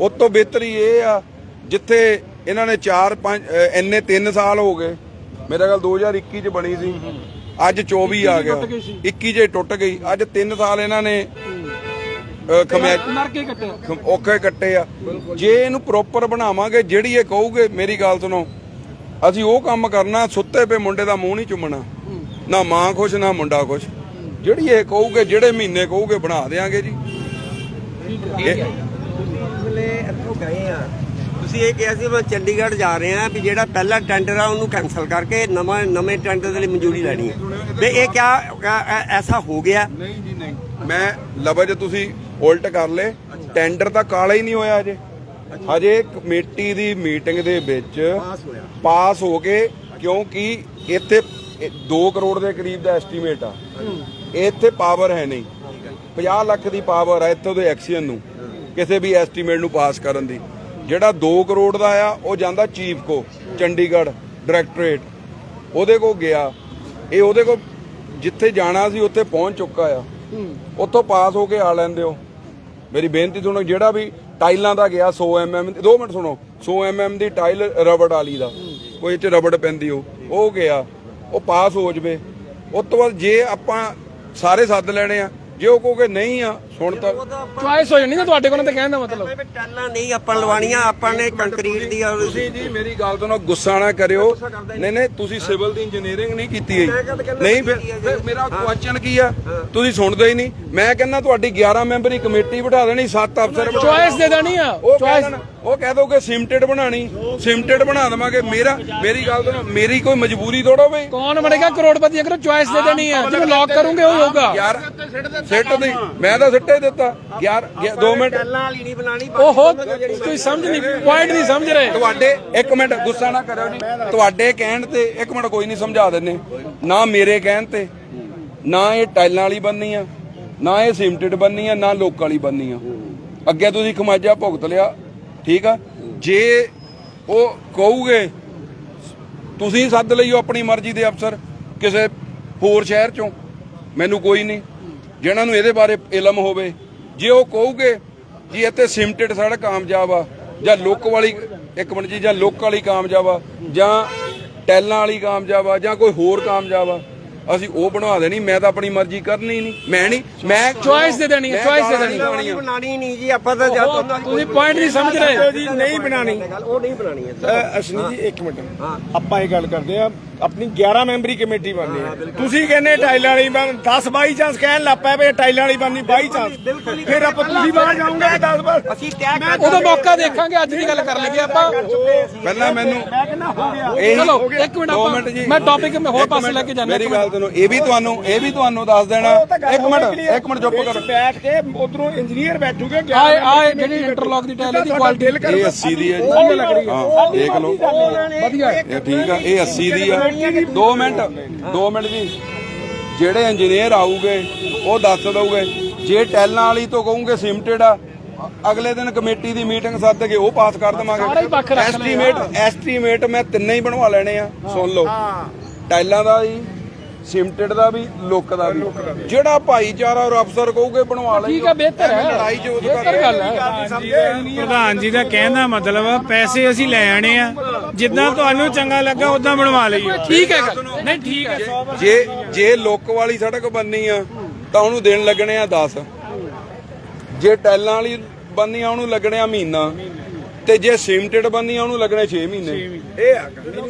ਉਸ ਤੋਂ ਬਿਹਤਰ ਹੀ ਇਹ ਆ ਜਿੱਥੇ ਇਹਨਾਂ ਨੇ 4 5 ਇੰਨੇ 3 ਸਾਲ ਹੋ ਗਏ। ਮੇਰਾ ਗੱਲ 2021 ਚ ਬਣੀ ਸੀ। ਅੱਜ 24 ਆ ਗਿਆ। ਟੁੱਟ ਗਈ ਸੀ। 21 ਜੇ ਟੁੱਟ ਗਈ ਅੱਜ 3 ਸਾਲ ਇਹਨਾਂ ਨੇ ਅ, ਖਮਿਆ ਨਰ ਕੇ ਕੱਟਿਆ। ਖਮ- ਔਖੇ ਕੱਟੇ ਆ। ਜੇ ਇਹਨੂੰ ਪ੍ਰੋਪਰ ਬਣਾਵਾਂਗੇ ਜਿਹੜੀ ਇਹ ਕਹੂਗੇ ਮੇਰੀ ਗੱਲ ਸੁਣੋ। ਅਸੀਂ ਉਹ ਕੰਮ ਕਰਨਾ ਸੁੱਤੇ ਪਏ ਮੁੰਡੇ ਦਾ ਮੂੰਹ ਨਹੀਂ ਚੁੰਮਣਾ। ਨਾ ਮਾਂ ਖੁਸ਼ ਨਾ ਮੁੰਡਾ ਖੁਸ਼। ਜਿਹੜੀ ਇਹ ਕਹੂਗੇ ਜਿਹੜੇ ਮਹੀਨੇ ਕਹੂਗੇ ਬਣਾ ਦੇਾਂਗੇ ਜੀ। ਇਹ- ਵੇਲੇ ਇੱਥੋਂ ਗਏ ਆ। ਤੁਸੀਂ ਇਹ ਕਿਹਾ ਸੀ ਮੈਂ ਚੰਡੀਗੜ੍ਹ ਜਾ ਰਹੇ ਆ ਵੀ ਜਿਹੜਾ ਪਹਿਲਾ ਟੈਂਡਰ ਆ ਉਹਨੂੰ ਕੈਨਸਲ ਕਰਕੇ ਨਵਾਂ ਨਵੇਂ ਟੈਂਡਰ ਦੇ ਲਈ ਮਨਜ਼ੂਰੀ ਲੈਣੀ ਹੈ। ਤੇ ਇਹ ਕਿਆ ਐਸਾ ਹੋ ਗਿਆ? ਨਹੀਂ ਜੀ ਨਹੀਂ। ਮੈਂ ਲਵਜ ਤੁਸੀਂ ਉਲਟ ਕਰ ਲੇ ਟੈਂਡਰ ਤਾਂ ਕਾਲਾ ਹੀ ਨਹੀਂ ਹੋਇਆ ਅਜੇ ਹਜੇ ਕਮੇਟੀ ਦੀ ਮੀਟਿੰਗ ਦੇ ਵਿੱਚ ਪਾਸ ਹੋ ਕੇ ਕਿਉਂਕਿ ਇੱਥੇ 2 ਕਰੋੜ ਦੇ ਕਰੀਬ ਦਾ ਐਸਟੀਮੇਟ ਆ। ਇੱਥੇ ਪਾਵਰ ਹੈ ਨਹੀਂ। 50 ਲੱਖ ਦੀ ਪਾਵਰ ਆ ਇੱਥੋਂ ਦੇ ਐਕਸੀਅਨ ਨੂੰ। ਕਿਸੇ ਵੀ ਐਸਟੀਮੇਟ ਨੂੰ ਪਾਸ ਕਰਨ ਦੀ। ਜਿਹੜਾ 2 ਕਰੋੜ ਦਾ ਆ, ਉਹ ਜਾਂਦਾ ਚੀਫ ਕੋ, ਚੰਡੀਗੜ੍ਹ ਡਾਇਰੈਕਟੋਰੇਟ। ਉਹਦੇ ਕੋ ਗਿਆ। ਇਹ ਉਹਦੇ ਕੋ ਜਿੱਥੇ ਜਾਣਾ ਸੀ, ਉੱਥੇ ਪਹੁੰਚ ਚੁੱਕਾ ਆ। ਉੱਥੋਂ ਪਾਸ ਹੋ ਕੇ ਆ ਲੈਂਦੇ ਹੋ। ਮੇਰੀ ਬੇਨਤੀ ਤੁਹਾਨੂੰ ਜਿਹੜਾ ਵੀ ਟਾਈਲਾਂ ਦਾ ਗਿਆ 100 ਐਮਐਮ 2 ਮਿੰਟ ਸੁਣੋ 100 ਐਮਐਮ ਦੀ ਟਾਈਲ ਰਬੜ ਵਾਲੀ ਦਾ, ਕੋਈ ਚ ਰਬੜ ਪੈਂਦੀ ਹੋ, ਉਹ ਗਿਆ। ਉਹ ਪਾਸ ਹੋ ਜਵੇ। ਉਸ ਤੋਂ ਬਾਅਦ ਜੇ ਆਪਾਂ ਸਾਰੇ ਸੱਦ ਲੈਣੇ ਆ, ਜੇ ਉਹ ਕਹੋਗੇ ਨਹੀਂ ਆ ਸੁਣ ਤਾਂ ਚੁਆਇਸ ਹੋ ਜਾਣੀ ਨਾ ਤੁਹਾਡੇ ਕੋਲ ਤਾਂ ਕਹਿਣ ਦਾ ਮਤਲਬ। ਟੈਲਾਂ ਨਹੀਂ ਆਪਾਂ ਲਵਾਣੀਆਂ ਆਪਾਂ ਨੇ ਕੰਕਰੀਟ ਦੀ ਔਰ ਤੁਸੀਂ ਜੀ ਮੇਰੀ ਗੱਲ ਤੋਂ ਨਾ ਗੁੱਸਾ ਨਾ ਕਰਿਓ ਨਹੀਂ ਨਹੀਂ ਤੁਸੀਂ ਸਿਵਲ ਦੀ ਇੰਜੀਨੀਅਰਿੰਗ ਨਹੀਂ ਕੀਤੀ ਹੈ ਨਹੀਂ ਫਿਰ ਮੇਰਾ ਕੁਐਸਚਨ ਕੀ ਆ? ਤੁਸੀਂ ਸੁਣਦੇ ਹੀ ਨਹੀਂ। ਮੈਂ ਕਹਿੰਦਾ ਤੁਹਾਡੀ 11 ਮੈਂਬਰੀ ਕਮੇਟੀ ਬਿਠਾ ਦੇਣੀ 7 ਅਫਸਰ ਚੁਆਇਸ ਦੇ ਦੇਣੀ ਆ ਉਹ ਕਹਿ ਚੁਆਇਸ। ਉਹ ਕਹਿ ਦੋਗੇ ਸਿਮਟਡ ਬਣਾਣੀ ਸਿਮਟਡ ਬਣਾ ਦੇਵਾਂਗੇ। ਮੇਰਾ ਮੇਰੀ ਗੱਲ ਤੋਂ ਮੇਰੀ ਕੋਈ ਮਜਬੂਰੀ ਥੋੜੋ ਬਈ ਕੌਣ ਬਣੇਗਾ ਕਰੋੜਪਤੀ ਅਗਰ ਚੁਆਇਸ ਦੇ ਦੇਣੀ ਹੈ ਜਿਵੇਂ ਲੌਕ ਕਰੋਗੇ ਉਹ ਹੋਊਗਾ। ਯਾਰ ਸਿੱਟ ਦੀ ਮੈਂ ਤਾਂ ਸਿੱਟੇ ਦਿੱਤਾ ਯਾਰ 2 ਮਿੰਟ। ਟੈਲਾਂ ਵਾਲੀ ਨਹੀਂ ਬਣਾਣੀ ਓਹੋ ਤੁਸੀਂ ਸਮਝ ਨਹੀਂ ਪੁਆਇੰਟ ਨਹੀਂ ਸਮਝ ਰਹੇ। ਤੁਹਾਡੇ ਇੱਕ ਮਿੰਟ ਗੁੱਸਾ ਨਾ ਕਰਿਓ ਜੀ। ਤੁਹਾਡੇ ਕਹਿਣ ਤੇ ਇੱਕ ਮਿੰਟ ਕੋਈ ਨਹੀਂ ਸਮਝਾ ਦਿੰਨੇ ਨਾ ਮੇਰੇ ਕਹਿਣ ਤੇ ਨਾ ਇਹ ਟਾਈਲਾਂ ਵਾਲੀ ਬੰਨੀ ਆ ਨਾ ਇਹ ਸਿਮਟਡ ਬੰਨੀ ਆ ਨਾ ਲੋਕ ਵਾਲੀ ਬੰਨੀ ਆ ਅੱਗੇ ਤੁਸੀਂ ਖਮਾਜਾ ਭੁਗਤ ਲਿਆ ਠੀਕ ਆ? ਜੇ ਉਹ ਕਹੂਗੇ ਤੁਸੀਂ ਸੱਦ ਲਈਓ ਆਪਣੀ ਮਰਜ਼ੀ ਦੇ ਅਫਸਰ ਕਿਸੇ ਹੋਰ ਸ਼ਹਿਰ ਚੋਂ। ਮੈਨੂੰ ਕੋਈ ਨਹੀਂ। ਜਿਹਨਾਂ ਨੂੰ ਇਹਦੇ ਬਾਰੇ ਇਲਮ ਹੋਵੇ, ਜੇ ਉਹ ਕਹੂਗੇ ਜੀ ਇੱਥੇ ਸਿਮਟਡ ਸੜਕ ਕਾਮਯਾਬ ਆ, ਜਾਂ ਲੋਕ ਵਾਲੀ, ਇੱਕ ਮਿੰਟ ਜੀ, ਜਾਂ ਲੁੱਕ ਵਾਲੀ ਕਾਮਯਾਬ ਆ, ਜਾਂ ਟੈਲਾਂ ਵਾਲੀ ਕਾਮਯਾਬ ਆ, ਜਾਂ ਕੋਈ ਹੋਰ ਕਾਮਯਾਬ ਆ ਅਸੀਂ ਉਹ ਬਣਵਾ ਦੇਣੀ ਮੈਂ ਤਾਂ ਆਪਣੀ ਮਰਜ਼ੀ ਕਰਨੀ ਨਹੀਂ। ਮੈਂ ਨਹੀਂ ਮੈਂ ਚੁਆਇਸ ਦੇ ਦੇਣੀ ਹੈ ਮੈਂ ਚੁਆਇਸ ਦੇ ਦੇਣੀ ਹੈ। ਬਣਾਣੀ ਨਹੀਂ ਜੀ ਆਪਾਂ ਤਾਂ ਜਦ ਉਹਨਾਂ ਤੁਸੀਂ ਪੁਆਇੰਟ ਨਹੀਂ ਸਮਝ ਰਹੇ। ਜੀ ਨਹੀਂ ਬਣਾਣੀ ਉਹ ਨਹੀਂ ਬਣਾਣੀ ਹੈ। ਅਸ਼ਨੀ ਜੀ ਇੱਕ ਮਿੰਟ। ਆਪਾਂ ਇਹ ਗੱਲ ਕਰਦੇ ਆ ਆਪਣੀ 11 ਮੈਂਬਰੀ ਕਮੇਟੀ ਬਣਨੀ ਹੈ। ਤੁਸੀਂ ਕਹਿੰਦੇ ਟਾਈਲਾਂ ਵਾਲੀ ਬਣ 10 22 ਚਾਂਸ ਕਹਿਣ ਲੱਪਾ ਵੀ ਟਾਈਲਾਂ ਵਾਲੀ ਬਣਨੀ 22 ਚਾਂਸ ਫਿਰ ਆਪਾਂ ਤੁਸੀਂ ਬਾਹਰ ਜਾਓਗੇ 10 ਬਾਰ। ਅਸੀਂ ਤੈਅ ਕਰ ਉਦੋਂ ਮੌਕਾ ਦੇਖਾਂਗੇ ਅੱਜ ਦੀ ਗੱਲ ਕਰ ਲਈਏ ਆਪਾਂ। ਪਹਿਲਾਂ ਮੈਨੂੰ ਇਹ ਚਲੋ ਇੱਕ ਮਿੰਟ ਦੋ ਆਪਾਂ ਮਿੰਟ ਜੀ। ਮੈਂ ਟੌਪਿਕ ਮੈਂ ਹੋਰ ਪਾਸੇ ਲੈ ਕੇ ਜਾਣਾ ਮੇਰੀ ਗੱਲ ਤੁਹਾਨੂੰ ਇਹ ਵੀ ਤੁਹਾਨੂੰ ਇਹ ਵੀ ਤੁਹਾਨੂੰ ਦੱਸ ਦੇਣਾ। ਇੱਕ ਮਿੰਟ ਇੱਕ ਮਿੰਟ ਚੁੱਪ ਕਰੋ। ਬੈਠ ਕੇ ਉਧਰੋਂ ਇੰਜੀਨੀਅਰ ਬੈਠੂਗੇ ਆਏ ਆਏ ਜਿਹੜੀ ਇੰਟਰਲੌਕ ਦੀ ਟਾਇਲ ਦੀ ਕੁਆਲਿਟੀ ਇਹ 80 ਦੀ ਹੈ ਜੀ। ਹਾਂ। ਦੇਖ ਲਓ। ਵਧੀਆ ਹੈ। ਇਹ ਠੀਕ ਆ ਇਹ 80 ਦੀ ਆ। 2 ਮਿੰਟ। 2 ਮਿੰਟ ਜੀ। ਜਿਹੜੇ ਇੰਜੀਨੀਅਰ ਆਊਗੇ ਉਹ ਦੱਸ ਦਊਗੇ। ਜੇ ਟੈਲਾਂ ਵਾਲੀ ਤੋਂ ਕਹੋਗੇ ਸਿਮਟਡ ਆ ਅਗਲੇ ਦਿਨ ਕਮੇਟੀ ਦੀ ਮੀਟਿੰਗ ਸੱਦ ਕੇ ਉਹ ਪਾਸ ਕਰ ਦੇਵਾਂਗੇ। ਐਸਟੀਮੇਟ ਐਸਟੀਮੇਟ ਮੈਂ ਤਿੰਨੇ ਹੀ ਬਣਵਾ ਲੈਣੇ ਆ। ਸੁਣ ਲਓ। ਟੈਲਾਂ ਦਾ ਵੀ ਸਿਮਟਡ ਦਾ ਵੀ ਲੁੱਕ ਦਾ ਵੀ। ਜਿਹੜਾ ਭਾਈਚਾਰਾ ਔਰ ਅਫਸਰ ਕਹੋਗੇ ਬਣਵਾ ਲਈ ਠੀਕ ਹੈ ਬਿਹਤਰ ਹੈ। ਲੜਾਈ ਗੱਲ ਹੈ। ਪ੍ਰਧਾਨ ਜੀ ਦਾ ਕਹਿਣ ਦਾ ਮਤਲਬ ਆ ਪੈਸੇ ਅਸੀਂ ਲੈ ਆਣੇ ਆ। ਜਿੱਦਾਂ ਤੁਹਾਨੂੰ ਚੰਗਾ ਲੱਗਾ ਉਦਾਂ ਬਣਵਾ ਲਈਓ। ਠੀਕ ਹੈ। ਨਹੀਂ ਠੀਕ ਹੈ। ਜੇ ਜੇ ਲੁੱਕ ਵਾਲੀ ਸੜਕ ਬੰਨੀ ਆ ਤਾਂ ਉਹਨੂੰ ਦਿਨ ਲੱਗਣੇ ਆ 10 ਜੇ ਟੈਲਾਂ ਵਾਲੀ ਬੰਨੀ ਆ ਉਹਨੂੰ ਲੱਗਣੇ ਆ ਮਹੀਨਾ। ਤੇ ਜੇ ਸਿਮਟਡ ਬੰਨੀ ਆ ਉਹਨੂੰ ਲੱਗਣੇ 6 ਮਹੀਨੇ। ਇਹ ਆ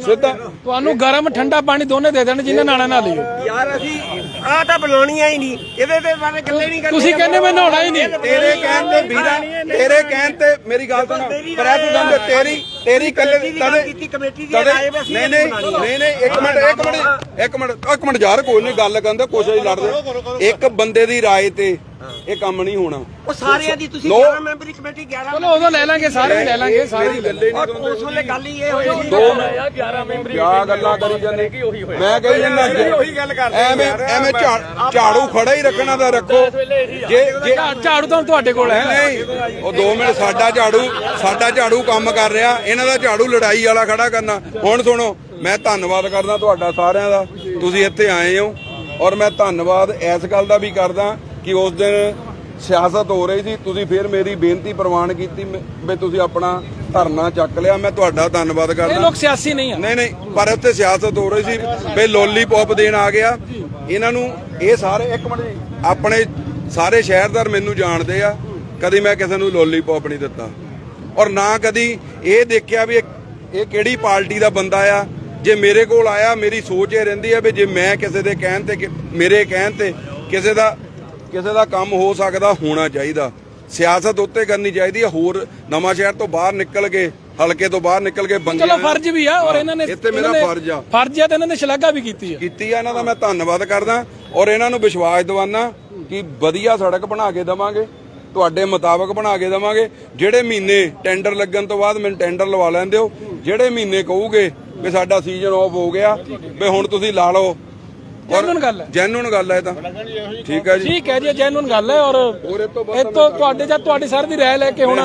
ਸਿੱਧਾ। ਤੁਹਾਨੂੰ ਗਰਮ ਠੰਡਾ ਪਾਣੀ ਦੋਨੇ ਦੇ ਦੇਣ ਜਿੰਨੇ ਨਾਣਾ ਨਾਲ ਲਿਓ ਯਾਰ ਅਸੀਂ ਆਹ ਤਾਂ ਬਣਾਉਣੀਆਂ ਹੀ ਨਹੀਂ। ਇਹਦੇ ਤੇ ਬਾਰੇ ਗੱਲੇ ਨਹੀਂ ਕਰਨੀ ਤੁਸੀਂ ਕਹਿੰਦੇ ਮੈਂ ਨਹਾਉਣਾ ਹੀ ਨਹੀਂ। ਤੇਰੇ ਕਹਿਣ ਤੇ ਵੀਰਾ ਤੇਰੇ ਕਹਿਣ ਤੇ ਮੇਰੀ ਗੱਲ ਸੁਣ। ਪ੍ਰੈਜ਼ੀਡੈਂਟ ਤੇਰੀ ਤੇਰੀ ਕੱਲੇ ਦੀ ਗੱਲ ਕੀਤੀ ਕਮੇਟੀ ਦੀ ਰਾਏ ਅਸੀਂ ਨਹੀਂ ਨਹੀਂ ਨਹੀਂ ਨਹੀਂ ਇੱਕ ਮਿੰਟ ਇੱਕ ਮਿੰਟ ਇੱਕ ਮਿੰਟ ਇੱਕ ਮਿੰਟ ਯਾਰ ਕੋਈ ਨਹੀਂ ਗੱਲ ਕਰਨ ਦਾ ਕੁਛ ਹੀ ਲੜਦੇ ਇੱਕ ਬੰਦੇ ਦੀ ਰਾਏ ਤੇ ਇਹ ਕੰਮ ਨਹੀਂ ਹੋਣਾ। ਉਹ ਸਾਰਿਆਂ ਦੀ ਤੁਸੀਂ ਲੋ- 11 ਮੈਂਬਰੀ ਕਮੇਟੀ 11 ਚਲੋ ਉਦੋਂ ਲੈ ਲਾਂਗੇ ਸਾਰੇ ਲੈ ਲਾਂਗੇ ਸਾਰੇ ਲੈ ਔਰ ਉਸ ਵੇਲੇ ਗੱਲ ਹੀ ਇਹ ਹੋਈ ਸੀ। ਦੋ ਕਿਆ ਗੱਲਾਂ ਕਰੀ ਜਾਂਦੇ। ਮੈਂ ਕਹੀ ਜਾਂਦਾ ਉਹੀ ਗੱਲ ਕਰਦੇ ਐਵੇਂ ਐਵੇਂ ਝਾੜ- ਖੜਾ ਹੀ ਰੱਖਣਾ ਤਾਂ ਰੱਖੋ। ਜੇ ਜੇ ਝਾੜੂ ਤਾਂ ਤੁਹਾਡੇ ਕੋਲ ਹੈ। ਨਹੀਂ ਨਹੀਂ। ਉਹ 2 ਮਿੰਟ ਸਾਡਾ ਝਾੜੂ ਸਾਡਾ ਝਾੜੂ ਕੰਮ ਕਰ ਰਿਹਾ। ਇਹਨਾਂ ਦਾ ਝਾੜੂ ਲੜਾਈ ਵਾਲਾ ਖੜਾ ਕਰਨਾ। ਹੁਣ ਸੁਣੋ ਮੈਂ ਧੰਨਵਾਦ ਕਰਦਾ ਤੁਹਾਡਾ ਸਾਰਿਆਂ ਦਾ। ਤੁਸੀਂ ਇੱਥੇ ਆਏ ਹੋ। ਔਰ ਮੈਂ ਧੰਨਵਾਦ ਇਸ ਗੱਲ ਦਾ ਵੀ ਕਰਦਾ ਕਿ ਉਸ ਦਿਨ ਸਿਆਸਤ ਹੋ ਰਹੀ ਸੀ ਤੁਸੀਂ ਫਿਰ ਮੇਰੀ ਬੇਨਤੀ ਪ੍ਰਵਾਨ ਕੀਤੀ ਵੀ ਤੁਸੀਂ ਆਪਣਾ ਧਰਨਾ ਚੱਕ ਲਿਆ ਮੈਂ ਤੁਹਾਡਾ ਧੰਨਵਾਦ ਇਹ ਕਰਦਾ ਲੋਕ ਸਿਆਸੀ ਨਹੀਂ ਆ। ਨਹੀਂ ਨਹੀਂ ਪਰ ਉੱਥੇ ਸਿਆਸਤ ਹੋ ਰਹੀ ਸੀ ਵੀ ਲੋਲੀਪੌਪ ਦੇਣ ਆ ਗਿਆ। ਇਹਨਾਂ ਨੂੰ ਇਹ ਸਾਰੇ ਇੱਕ ਮਿੰਟ ਜੀ ਆਪਣੇ ਸਾਰੇ ਸ਼ਹਿਰਦਾਰ ਮੈਨੂੰ ਜਾਣਦੇ ਆ ਕਦੀ ਮੈਂ ਕਿਸੇ ਨੂੰ ਲੋਲੀਪੌਪ ਨਹੀਂ ਦਿੱਤਾ। ਔਰ ਨਾ ਕਦੀ ਇਹ ਦੇਖਿਆ ਵੀ ਇਹ- ਇਹ ਕਿਹੜੀ ਪਾਰਟੀ ਦਾ ਬੰਦਾ ਆ ਜੇ ਮੇਰੇ ਕੋਲ ਆਇਆ ਮੇਰੀ ਸੋਚ ਇਹ ਰਹਿੰਦੀ ਆ ਵੀ ਜੇ ਮੈਂ ਕਿਸੇ ਦੇ ਕਹਿਣ ਤੇ ਮੇਰੇ ਕਹਿਣ ਤੇ ਕਿਸੇ ਦਾ ਕਿਸੇ ਦਾ ਕੰਮ ਹੋ ਸਕਦਾ ਹੋਣਾ ਚਾਹੀਦਾ। ਸਿਆਸਤ ਉੱਤੇ ਕਰਨੀ ਚਾਹੀਦੀ ਹੈ ਹੋਰ ਨਵਾਂ ਸ਼ਹਿਰ ਤੋਂ ਬਾਹਰ ਨਿਕਲ ਕੇ ਹਲਕੇ ਤੋਂ ਬਾਹਰ ਨਿਕਲ ਕੇ ਬੰਗੇ ਚਲੋ ਫਰਜ਼ ਵੀ ਆ ਔਰ ਇਹਨਾਂ ਨੇ ਇੱਥੇ ਮੇਰਾ ਫਰਜ਼ ਆ। ਫਰਜ਼ ਆ ਤੇ ਇਹਨਾਂ ਨੇ ਸ਼ਲਾਘਾ ਵੀ ਕੀਤੀ ਆ। ਕੀਤੀ ਆ ਇਹਨਾਂ ਦਾ ਮੈਂ ਧੰਨਵਾਦ ਕਰਦਾ ਔਰ ਇਹਨਾਂ ਨੂੰ ਵਿਸ਼ਵਾਸ ਦਿਵਾਨਾ ਕਿ ਵਧੀਆ ਸੜਕ ਬਣਾ ਕੇ ਦਵਾਂਗੇ ਤੁਹਾਡੇ ਮੁਤਾਬਕ ਬਣਾ ਕੇ ਦੇਵਾਂਗੇ। ਜਿਹੜੇ ਮਹੀਨੇ ਟੈਂਡਰ ਲੱਗਣ ਤੋਂ ਬਾਅਦ ਮੈਨੂੰ ਟੈਂਡਰ ਲਵਾ ਲੈਂਦੇ ਹੋ ਜਿਹੜੇ ਮਹੀਨੇ ਕਹੋਗੇ ਵੀ ਸਾਡਾ ਸੀਜ਼ਨ ਆਫ ਹੋ ਗਿਆ ਵੀ ਹੁਣ ਤੁਸੀਂ ਲਾ ਲਓ Genuine ਗੱਲ ਹੈ। ਜੈਨੂਨ ਗੱਲ ਹੈ ਇਹ ਤਾਂ। ਠੀਕ ਹੈ ਜੀ। ਠੀਕ ਹੈ ਜੀ ਜੈਨੂਨ ਗੱਲ ਹੈ ਔਰ ਇਹ ਤੋਂ ਇਹ ਤੋਂ ਤੁਹਾਡੇ ਜਾਂ ਤੁਹਾਡੀ ਸਰ ਦੀ ਰਾਏ ਲੈ ਕੇ ਹੁਣ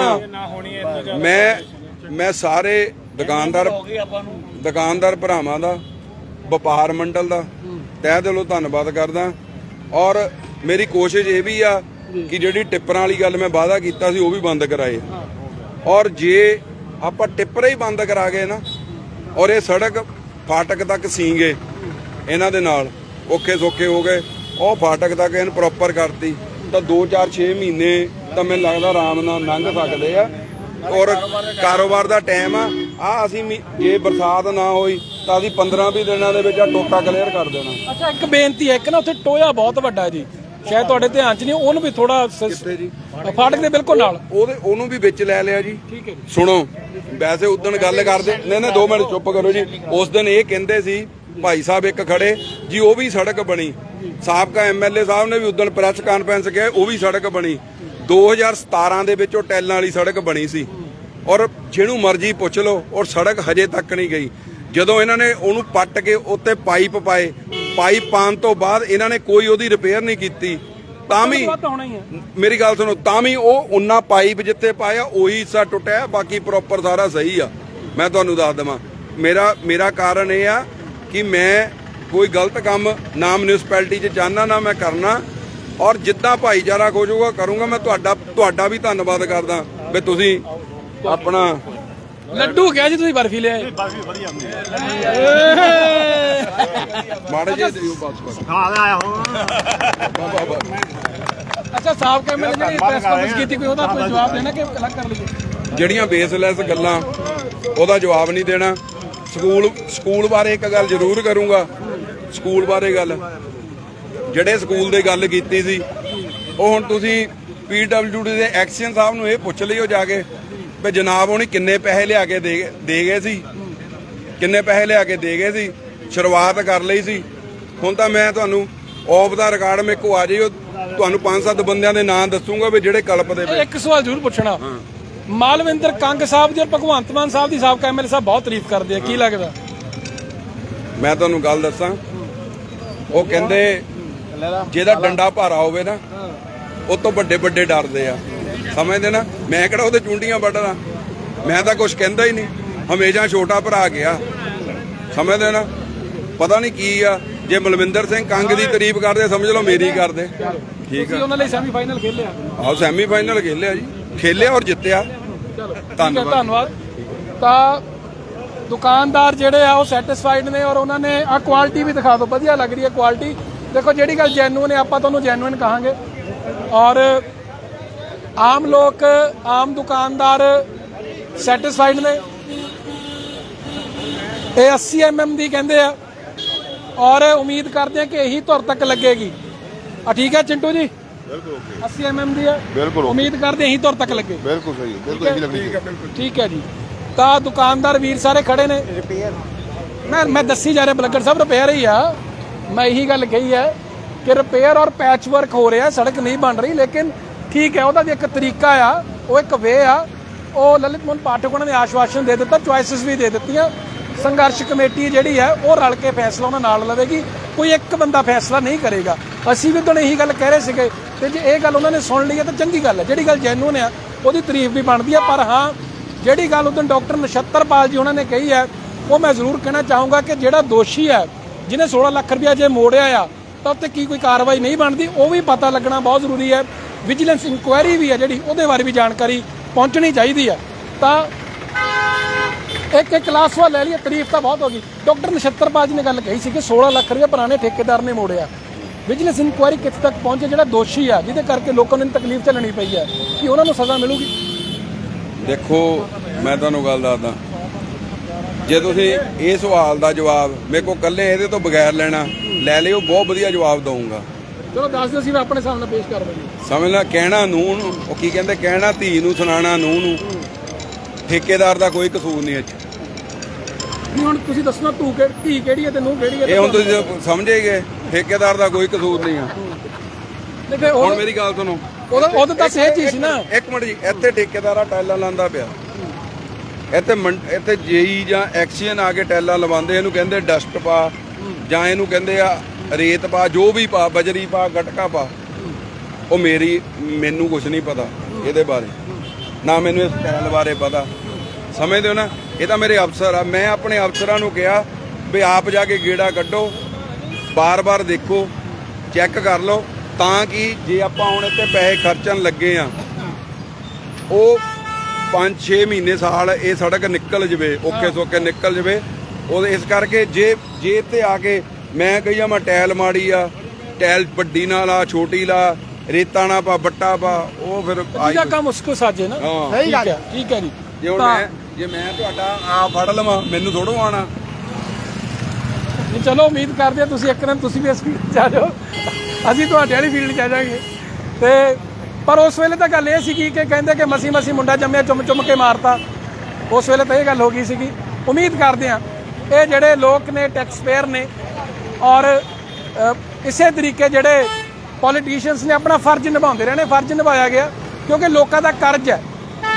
ਮੈਂ ਮੈਂ ਸਾਰੇ ਦੁਕਾਨਦਾਰ ਦੁਕਾਨਦਾਰ ਭਰਾਵਾਂ ਦਾ ਵਪਾਰ ਮੰਡਲ ਦਾ ਤਹਿ ਦਿਲੋਂ ਧੰਨਵਾਦ ਕਰਦਾ। ਔਰ ਮੇਰੀ ਕੋਸ਼ਿਸ਼ ਇਹ ਵੀ ਆ ਕਿ ਜਿਹੜੀ ਟਿੱਪਰਾਂ ਵਾਲੀ ਗੱਲ ਮੈਂ ਵਾਅਦਾ ਕੀਤਾ ਸੀ ਉਹ ਵੀ ਬੰਦ ਕਰਾਏ। ਔਰ ਜੇ ਆਪਾਂ ਟਿੱਪਰੇ ਹੀ ਬੰਦ ਕਰਾ ਗਏ ਨਾ ਔਰ ਇਹ ਸੜਕ ਫਾਟਕ ਤੱਕ ਸੀਂਗੇ ਇਹਨਾਂ ਦੇ ਨਾਲ ਔਖੇ ਸੌਖੇ ਹੋ ਗਏ। ਉਹ ਫਾਟਕ ਤੱਕ ਇਹਨ ਪ੍ਰੋਪਰ ਕਰਤੀ। ਤਾਂ 2 4 6 ਮਹੀਨੇ ਤਾਂ ਮੈਨੂੰ ਲੱਗਦਾ ਆਰਾਮ ਨਾਲ ਲੰਘ ਸਕਦੇ ਆ। ਔਰ ਕਾਰੋਬਾਰ ਦਾ ਟਾਈਮ ਆ। ਆ ਅਸੀਂ ਜੇ ਬਰਸਾਤ ਨਾ ਹੋਈ ਤਾਂ ਅਸੀਂ 15 20 ਦਿਨਾਂ ਦੇ ਵਿੱਚ ਆ ਟੋਟਾ ਕਲੀਅਰ ਕਰ ਦੇਣਾ। ਅੱਛਾ ਇੱਕ ਬੇਨਤੀ ਹੈ ਇੱਕ ਨਾ ਉੱਥੇ ਟੋਇਆ ਬਹੁਤ ਵੱਡਾ ਜੀ। ਸ਼ਾਇਦ ਤੁਹਾਡੇ ਧਿਆਨ 'ਚ ਨਹੀਂ ਉਹਨੂੰ ਵੀ ਥੋੜਾ ਕਿੱਥੇ ਜੀ? ਫਾਟਕ ਦੇ ਬਿਲਕੁਲ ਨਾਲ। ਉਹਦੇ ਉਹਨੂੰ ਵੀ ਵਿੱਚ ਲੈ ਲਿਆ ਜੀ। ਠੀਕ ਹੈ ਜੀ। ਸੁਣੋ ਵੈਸੇ ਉਦੋਂ ਗੱਲ ਕਰਦੇ ਨਹੀਂ ਨਹੀਂ 2 ਮਿੰਟ ਚੁੱਪ ਕਰੋ ਜੀ। ਉਸ ਦਿਨ ਇਹ ਕਹਿੰਦੇ ਸੀ ਭਾਈ ਸਾਹਿਬ ਇੱਕ ਖੜੇ ਜੀ ਉਹ ਵੀ ਸੜਕ ਬਣੀ। ਸਾਬਕਾ ਐਮਐਲਏ ਸਾਹਿਬ ਨੇ ਵੀ ਉਦੋਂ ਪ੍ਰੈਸ ਕਾਨਫਰੰਸ ਕਿਹਾ ਉਹ ਵੀ ਸੜਕ ਬਣੀ। 2017 ਦੇ ਵਿੱਚ ਉਹ ਟੈਲਾਂ ਵਾਲੀ ਸੜਕ ਬਣੀ ਸੀ। ਔਰ ਜਿਹਨੂੰ ਮਰਜ਼ੀ ਪੁੱਛ ਲਓ ਔਰ ਸੜਕ ਹਜੇ ਤੱਕ ਨਹੀਂ ਗਈ। ਜਦੋਂ ਇਹਨਾਂ ਨੇ ਉਹਨੂੰ ਪੱਟ ਕੇ ਉੱਤੇ ਪਾਈਪ ਪਾਏ ਪਾਈਪ ਪਾਉਣ ਤੋਂ ਬਾਅਦ ਇਹਨਾਂ ਨੇ ਕੋਈ ਉਹਦੀ ਰਿਪੇਅਰ ਨਹੀਂ ਕੀਤੀ। ਤਾਂ ਵੀ ਮੇਰੀ ਗੱਲ ਸੁਣੋ ਤਾਂ ਵੀ ਉਹ ਉਨਾ ਪਾਈਪ ਜਿੱਥੇ ਪਾਇਆ ਉਹੀ ਹਿੱਸਾ ਟੁੱਟਿਆ ਬਾਕੀ ਪ੍ਰੋਪਰ ਸਾਰਾ ਸਹੀ ਆ। ਮੈਂ ਤੁਹਾਨੂੰ ਦੱਸ ਦਵਾਂ। ਮੇਰਾ ਮੇਰਾ ਕਾਰਨ ਇਹ ਆ ਕਿ ਮੈਂ ਕੋਈ ਗਲਤ ਕੰਮ ਨਾ ਮਿਊਨਿਸਪੈਲਿਟੀ 'ਚ ਚਾਹਨਾ ਨਾ ਮੈਂ ਕਰਨਾ। ਔਰ ਜਿੱਦਾਂ ਭਾਈਚਾਰਾ ਖੋਜੂਗਾ ਕਰੂੰਗਾ ਮੈਂ। ਤੁਹਾਡਾ ਤੁਹਾਡਾ ਵੀ ਧੰਨਵਾਦ ਕਰਦਾ ਵੀ ਤੁਸੀਂ ਆਪਣਾ ਲੱਡੂ ਗਿਆ ਜੀ ਤੁਸੀਂ ਬਰਫੀ ਲਿਆਏ। ਬਰਫੀ ਵਧੀਆ ਹੁੰਦੀ ਮਾੜੇ ਜਿਹੇ ਦਿਓ ਬਸ ਬਸ ਆਇਆ ਹੁਣ। ਅੱਛਾ ਸਾਹਿਬ ਕਹਿੰਦੇ ਨੇ ਜਿਹੜੀ ਪ੍ਰੈਸ ਕਾਨਫਰੰਸ ਕੀਤੀ ਕੋਈ ਉਹਦਾ ਕੋਈ ਜਵਾਬ ਦੇਣਾ ਕਿ ਅਲੱਗ ਕਰ ਲਈਏ? ਜਿਹੜੀਆਂ ਬੇਸਲੈਸ ਗੱਲਾਂ ਉਹਦਾ ਜਵਾਬ ਨਹੀਂ ਦੇਣਾ। ਸਕੂਲ ਸਕੂਲ ਬਾਰੇ ਇੱਕ ਗੱਲ ਜ਼ਰੂਰ ਕਰੂੰਗਾ। ਸਕੂਲ ਬਾਰੇ ਗੱਲ। ਜਿਹੜੇ ਸਕੂਲ ਦੀ ਗੱਲ ਕੀਤੀ ਸੀ ਉਹ ਹੁਣ ਤੁਸੀਂ ਪੀਡਬਲਯੂਡੀ ਦੇ ਐਕਸ਼ਨ ਸਾਹਿਬ ਨੂੰ ਇਹ ਪੁੱਛ ਲਿਓ ਜਾ ਕੇ ਵੀ ਜਨਾਬ ਉਹਨੇ ਕਿੰਨੇ ਪੈਸੇ ਲਿਆ ਕੇ ਦੇ ਦੇ ਗਏ ਸੀ। ਕਿੰਨੇ ਪੈਸੇ ਲਿਆ ਕੇ ਦੇ ਗਏ ਸੀ। ਸ਼ੁਰੂਆਤ ਕਰ ਲਈ ਸੀ। ਹੁਣ ਤਾਂ ਮੈਂ ਤੁਹਾਨੂੰ ਆਫ ਦਾ ਰਿਕਾਰਡ ਮੇਰੇ ਕੋ ਆ ਜਾਈਓ ਤੁਹਾਨੂੰ ਪੰਜ ਸੱਤ ਬੰਦਿਆਂ ਦੇ ਨਾਂ ਦੱਸੂਗਾ ਵੀ ਜਿਹੜੇ ਕਲਪਦੇ ਪਏ ਇੱਕ ਸਵਾਲ ਜ਼ਰੂਰ ਪੁੱਛਣਾ। ਮਾਲਵਿੰਦਰ ਕੰਗ ਸਾਹਿਬ ਜੀ ਔਰ ਭਗਵੰਤ ਮਾਨ ਸਾਹਿਬ ਦੀ ਸਾਬਕਾ ਐਮਐਲਏ ਸਾਹਿਬ ਬਹੁਤ ਤਾਰੀਫ ਕਰਦੇ ਆ ਕੀ ਲੱਗਦਾ? ਮੈਂ ਤੁਹਾਨੂੰ ਗੱਲ ਦੱਸਾਂ। ਉਹ ਕਹਿੰਦੇ ਜਿਹਦਾ ਡੰਡਾ ਭਾਰਾ ਹੋਵੇ ਨਾ ਉਹ ਤੋਂ ਵੱਡੇ ਵੱਡੇ ਡਰਦੇ ਆ। ਸਮਝਦੇ ਨਾ? ਮੈਂ ਕਿਹੜਾ ਉਹਦੇ ਚੁੰਡੀਆਂ ਵੱਢਦਾ? ਮੈਂ ਤਾਂ ਕੁਝ ਕਹਿੰਦਾ ਹੀ ਨਹੀਂ। ਹਮੇਸ਼ਾ ਛੋਟਾ ਭਰਾ ਗਿਆ। ਸਮਝਦੇ ਨਾ? ਪਤਾ ਨਹੀਂ ਕੀ ਆ। ਜੇ ਮਲਵਿੰਦਰ ਸਿੰਘ ਕੰਗ ਦੀ ਤਾਰੀਫ ਕਰਦੇ ਸਮਝ ਲਓ ਮੇਰੀ ਕਰਦੇ। ਠੀਕ ਤੁਸੀਂ ਆ ਉਹਨਾਂ ਲਈ ਸੈਮੀਫਾਈਨਲ ਖੇਲਿਆ। ਆਹ ਸੈਮੀ ਫਾਈਨਲ ਖੇਲਿਆ ਜੀ। ਖੇਲਿਆ ਔਰ ਜਿੱਤਿਆ। ਧੰਨਵਾਦ। ਧੰਨਵਾਦ। ਤਾਂ ਦੁਕਾਨਦਾਰ ਜਿਹੜੇ ਆ ਉਹ ਸੈਟੀਸਫਾਈਡ ਨੇ ਔਰ ਉਹਨਾਂ ਨੇ ਆ ਕੁਆਲਿਟੀ ਵੀ ਦਿਖਾ ਦਿਓ। ਵਧੀਆ ਲੱਗ ਰਹੀ ਹੈ ਕੁਆਲਿਟੀ ਦੇਖੋ ਜਿਹੜੀ ਗੱਲ ਜੈਨੂਇਨ ਹੈ ਆਪਾਂ ਤੁਹਾਨੂੰ ਜੈਨੂਇਨ ਕਹਾਂਗੇ। ਔਰ ਆਮ ਲੋਕ ਆਮ ਦੁਕਾਨਦਾਰ ਸੈਟੀਸਫਾਈਡ ਨੇ। ਇਹ 80 mm ਦੀ ਕਹਿੰਦੇ ਆ। ਔਰ ਉਮੀਦ ਕਰਦੇ ਆ ਕਿ ਇਹੀ ਧੁਰ ਤੱਕ ਲੱਗੇਗੀ। ਆ ਠੀਕ ਹੈ ਚਿੰਟੂ ਜੀ? ਬਿਲਕੁਲ 80 mm ਦੀ ਹੈ ਬਿਲਕੁਲ ਉਮੀਦ ਕਰਦੇ ਇਹੀ ਧੁਰ ਤੱਕ ਲੱਗੇ। ਬਿਲਕੁਲ ਸਹੀ ਬਿਲਕੁਲ ਇਹੀ ਲੱਗਣੀ ਚਾਹੀਦੀ। ਠੀਕ ਹੈ ਜੀ। ਤਾਂ ਦੁਕਾਨਦਾਰ ਵੀਰ ਸਾਰੇ ਖੜੇ ਨੇ। ਰਿਪੇਅਰ ਮੈਂ ਮੈਂ ਦੱਸੀ ਜਾ ਰਿਹਾ ਬਲੱਗਰ ਸਾਹਿਬ ਰਿਪੇਅਰ ਹੀ ਆ। ਮੈਂ ਇਹੀ ਗੱਲ ਕਹੀ ਹੈ ਕਿ ਰਿਪੇਅਰ ਔਰ ਪੈਚ ਵਰਕ ਹੋ ਰਿਹਾ ਸੜਕ ਨਹੀਂ ਬਣ ਰਹੀ ਲੇਕਿਨ ਠੀਕ ਹੈ ਉਹਦਾ ਵੀ ਇੱਕ ਤਰੀਕਾ ਆ ਉਹ ਇੱਕ ਵੇ ਆ। ਉਹ ਲਲਿਤ ਮੋਹਨ ਪਾਠਕ ਉਹਨਾਂ ਨੇ ਆਸ਼ਵਾਸਨ ਦੇ ਦਿੱਤਾ ਚੁਆਇਸਸ ਵੀ ਦੇ ਦਿੱਤੀਆਂ। ਸੰਘਰਸ਼ ਕਮੇਟੀ ਜਿਹੜੀ ਹੈ, ਉਹ ਰਲ ਕੇ ਫੈਸਲਾ ਉਹਨਾਂ ਨਾਲ ਲਵੇਗੀ। ਕੋਈ ਇੱਕ ਬੰਦਾ ਫੈਸਲਾ ਨਹੀਂ ਕਰੇਗਾ। ਅਸੀਂ ਵੀ ਉਦੋਂ ਇਹੀ ਗੱਲ ਕਹਿ ਰਹੇ ਸੀਗੇ ਤੇ ਜੇ ਇਹ ਗੱਲ ਉਹਨਾਂ ਨੇ ਸੁਣ ਲਈ ਹੈ, ਤਾਂ ਚੰਗੀ ਗੱਲ ਹੈ। ਜਿਹੜੀ ਗੱਲ ਜੈਨੂਨ ਆ, ਉਹਦੀ ਤਾਰੀਫ ਵੀ ਬਣਦੀ ਹੈ ਪਰ ਹਾਂ, ਜਿਹੜੀ ਗੱਲ ਉਦੋਂ ਡਾਕਟਰ ਨਛੱਤਰਪਾਲ ਜੀ ਉਹਨਾਂ ਨੇ ਕਹੀ ਹੈ, ਉਹ ਮੈਂ ਜ਼ਰੂਰ ਕਹਿਣਾ ਚਾਹੂੰਗਾ ਕਿ ਜਿਹੜਾ ਦੋਸ਼ੀ ਹੈ, ਜਿਹਨੇ 16 ਲੱਖ ਰੁਪਇਆ ਜੇ ਮੋੜਿਆ ਆ, ਤਾਂ ਉੱਤੇ ਕੀ ਕੋਈ ਕਾਰਵਾਈ ਨਹੀਂ ਬਣਦੀ। ਉਹ ਵੀ ਪਤਾ ਲੱਗਣਾ ਬਹੁਤ ਜ਼ਰੂਰੀ ਹੈ। ਵਿਜੀਲੈਂਸ ਇਨਕੁਆਇਰੀ ਵੀ ਹੈ ਜਿਹੜੀ, ਉਹਦੇ ਬਾਰੇ ਵੀ ਜਾਣਕਾਰੀ ਪਹੁੰਚਣੀ ਚਾਹੀਦੀ ਹੈ। ਤਾਂ ਇੱਕ ਇੱਕ ਕਲਾਸ ਵਾ ਲੈ ਲਈਏ ਤਾਰੀਫ ਤਾਂ ਬਹੁਤ ਹੋ ਗਈ। ਡਾਕਟਰ ਨਛੱਤਰਪਾਲ ਜੀ ਨੇ ਗੱਲ ਕਹੀ ਸੀ ਕਿ 16 ਲੱਖ ਰੁਪਏ ਪੁਰਾਣੇ ਠੇਕੇਦਾਰ ਨੇ ਮੋੜਿਆ। ਵਿਜੀਲੈਂਸ ਇਨਕੁਆਇਰੀ ਕਿੱਥੇ ਤੱਕ ਪਹੁੰਚੇ ਜਿਹੜਾ ਦੋਸ਼ੀ ਆ ਜਿਹਦੇ ਕਰਕੇ ਲੋਕਾਂ ਨੂੰ ਤਕਲੀਫ ਝੱਲਣੀ ਪਈ ਹੈ ਕਿ ਉਹਨਾਂ ਨੂੰ ਸਜ਼ਾ ਮਿਲੂਗੀ? ਦੇਖੋ ਮੈਂ ਤੁਹਾਨੂੰ ਗੱਲ ਦੱਸਦਾ। ਜੇ ਤੁਸੀਂ ਇਹ ਸਵਾਲ ਦਾ ਜਵਾਬ ਮੇਰੇ ਕੋਲ ਕੱਲੇ ਇਹਦੇ ਤੋਂ ਬਗੈਰ ਲੈਣਾ ਲੈ ਲਿਓ ਬਹੁਤ ਵਧੀਆ ਜਵਾਬ ਦਊਂਗਾ। ਚਲੋ ਦੱਸ ਦਿਓ ਅਸੀਂ ਵੀ ਆਪਣੇ ਹਿਸਾਬ ਨਾਲ ਪੇਸ਼ ਕਰ ਬਈਏ ਸਮਝ ਲੈ ਕਹਿਣਾ ਨੂੰ ਉਹ ਕੀ ਕਹਿੰਦੇ ਕਹਿਣਾ ਧੀ ਨੂੰ ਸੁਣਾਣਾ ਨੂੰਹ ਨੂੰ। ਠੇਕੇਦਾਰ ਦਾ ਕੋਈ ਕਸੂਰ ਨਹੀਂ ਇੱਥੇ। ਹੁਣ ਤੁਸੀਂ ਦੱਸਣਾ ਤੂੰ ਕਿ ਧੀ ਕਿਹੜੀ ਹੈ ਤੇ ਨੂੰ ਕਿਹੜੀ ਹੈ ਇਹ ਹੁਣ ਤੁਸੀਂ ਸਮਝੇਗੇ ਠੇਕੇਦਾਰ ਦਾ ਕੋਈ ਕਸੂਰ ਨਹੀਂ ਆ। ਤੇ ਫਿਰ ਹੁਣ ਮੇਰੀ ਗੱਲ ਸੁਣੋ। ਉਹਦਾ ਉਹਦਾ ਤਾਂ ਸਹੀ ਚੀਜ਼ ਸੀ ਨਾ। ਇੱਕ ਮਿੰਟ ਜੀ ਇੱਥੇ ਠੇਕੇਦਾਰਾ ਟੈਲਾਂ ਲਾਂਦਾ ਪਿਆ। ਇੱਥੇ ਇੱਥੇ ਜੇਈ ਜਾਂ ਐਕਸੀਅਨ ਆ ਕੇ ਟੈਲਾਂ ਲਵਾਉਂਦੇ ਇਹਨੂੰ ਕਹਿੰਦੇ ਡਸਟ ਪਾ ਜਾਂ ਇਹਨੂੰ ਕਹਿੰਦੇ ਆ ਰੇਤ ਪਾ ਜੋ ਵੀ ਪਾ ਬਜਰੀ ਪਾ ਗਟਕਾ ਪਾ। ਉਹ ਮੇਰੀ ਮੈਨੂੰ ਕੁਝ ਨਹੀਂ ਪਤਾ ਇਹਦੇ ਬਾਰੇ। ਨਾ ਮੈਨੂੰ ਇਸ ਟੈਲ ਬਾਰੇ ਪਤਾ। ਸਮਝਦੇ ਹੋ ਨਾ? ਇਹ ਤਾਂ ਮੇਰੇ ਅਫਸਰ ਆ। ਮੈਂ ਆਪਣੇ ਅਫਸਰਾਂ ਨੂੰ ਕਿਹਾ ਵੀ ਆਪ ਜਾ ਕੇ ਗੇੜਾ ਕੱਢੋ ਬਾਰ-ਬਾਰ ਦੇਖੋ ਚੈੱਕ ਕਰ ਲਓ ਤਾਂ ਕਿ ਜੇ ਆਪਾਂ ਹੁਣ ਇੱਥੇ ਪੈਸੇ ਖਰਚਣ ਲੱਗੇ ਆ ਉਹ 5-6 ਮਹੀਨੇ ਸਾਲ ਇਹ ਸੜਕ ਨਿਕਲ ਜਵੇ ਓਕੇ ਸੋਕੇ ਨਿਕਲ ਜਵੇ। ਉਹ ਇਸ ਕਰਕੇ ਜੇ ਜੇ ਇੱਥੇ ਆ ਕੇ ਮੈਂ ਕਹੀ ਆ ਮੈਂ ਟੈਲ ਮਾੜੀ ਆ ਟੈਲ ਵੱਡੀ ਨਾਲ ਆ ਛੋਟੀ ਲਾ ਰੇਤਾ ਨਾ ਪਾ ਬੱਟਾ ਪਾ ਉਹ ਫਿਰ ਆਈ ਜਿਹਦਾ ਕੰਮ ਉਸਕੋ ਸਾਜੇ ਨਾ ਹਾਂ। ਸਹੀ ਗੱਲ ਹੈ ਠੀਕ ਹੈ ਜੀ। ਜੇ ਹੁਣ ਤਾਂ- ਮੈਂ ਜੇ ਮੈਂ ਤੁਹਾਡਾ ਆ ਫੜ ਲਵਾਂ ਮੈਨੂੰ ਥੋੜੋ ਆਣਾ ਨਹੀਂ, ਚਲੋ ਉਮੀਦ ਕਰਦੇ ਹਾਂ ਤੁਸੀਂ ਇੱਕ ਦਿਨ ਤੁਸੀਂ ਵੀ ਇਸ ਫੀਲਡ 'ਚ ਆ ਜਾਓ। ਅਸੀਂ ਤੁਹਾਡੇ ਵਾਲੀ ਫੀਲਡ 'ਚ ਆ ਤੇ ਪਰ ਉਸ ਵੇਲੇ ਤਾਂ ਗੱਲ ਇਹ ਸੀਗੀ ਕਿ ਕਹਿੰਦੇ ਕਿ ਮਸੀ ਮਸੀ ਮੁੰਡਾ ਜੰਮਿਆ ਚੁੰਮ ਚੁੰਮ ਕੇ ਮਾਰਤਾ। ਉਸ ਵੇਲੇ ਤਾਂ ਇਹ ਗੱਲ ਹੋ ਗਈ ਸੀਗੀ। ਉਮੀਦ ਕਰਦੇ ਹਾਂ ਇਹ ਜਿਹੜੇ ਲੋਕ ਨੇ ਟੈਕਸ ਪੇਅਰ ਨੇ ਔਰ ਅ, ਇਸੇ ਤਰੀਕੇ ਜਿਹੜੇ ਪੋਲੀਟੀਸ਼ੀਅਨਸ ਨੇ ਆਪਣਾ ਫਰਜ਼ ਨਿਭਾਉਂਦੇ ਰਹੇ ਨੇ ਫਰਜ਼ ਨਿਭਾਇਆ ਗਿਆ, ਕਿਉਂਕਿ ਲੋਕਾਂ ਦਾ ਕਰਜ਼ ਹੈ।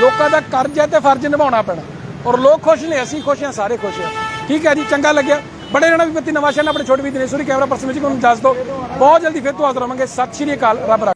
ਲੋਕਾਂ ਦਾ ਕਰਜ਼ ਹੈ ਤੇ ਫਰਜ਼ ਨਿਭਾਉਣਾ ਪੈਣਾ। ਔਰ ਲੋਕ ਖੁਸ਼ ਨੇ, ਅਸੀਂ ਖੁਸ਼ ਹਾਂ, ਸਾਰੇ ਖੁਸ਼ ਹਾਂ। ਠੀਕ ਹੈ ਜੀ, ਚੰਗਾ ਲੱਗਿਆ। ਬੜੇ ਰਹਿਣਾ ਵਿਪਤੀ ਨਵਾਂ ਸ਼ਹਿਰ ਆਪਣੇ ਛੋਟੇ ਵੀ ਦਿਨੇਸ਼ਵਰੀ ਕੈਮਰਾ ਪਰਸਨ ਵਿੱਚ ਤੁਹਾਨੂੰ ਦੱਸ ਦਿਓ। ਬਹੁਤ ਜਲਦੀ ਫਿਰ ਤੋਂ ਹਾਜ਼ਰ ਰਵਾਂਗੇ। ਸਤਿ ਸ਼੍ਰੀ ਅਕਾਲ, ਰੱਬ ਰੱਖ।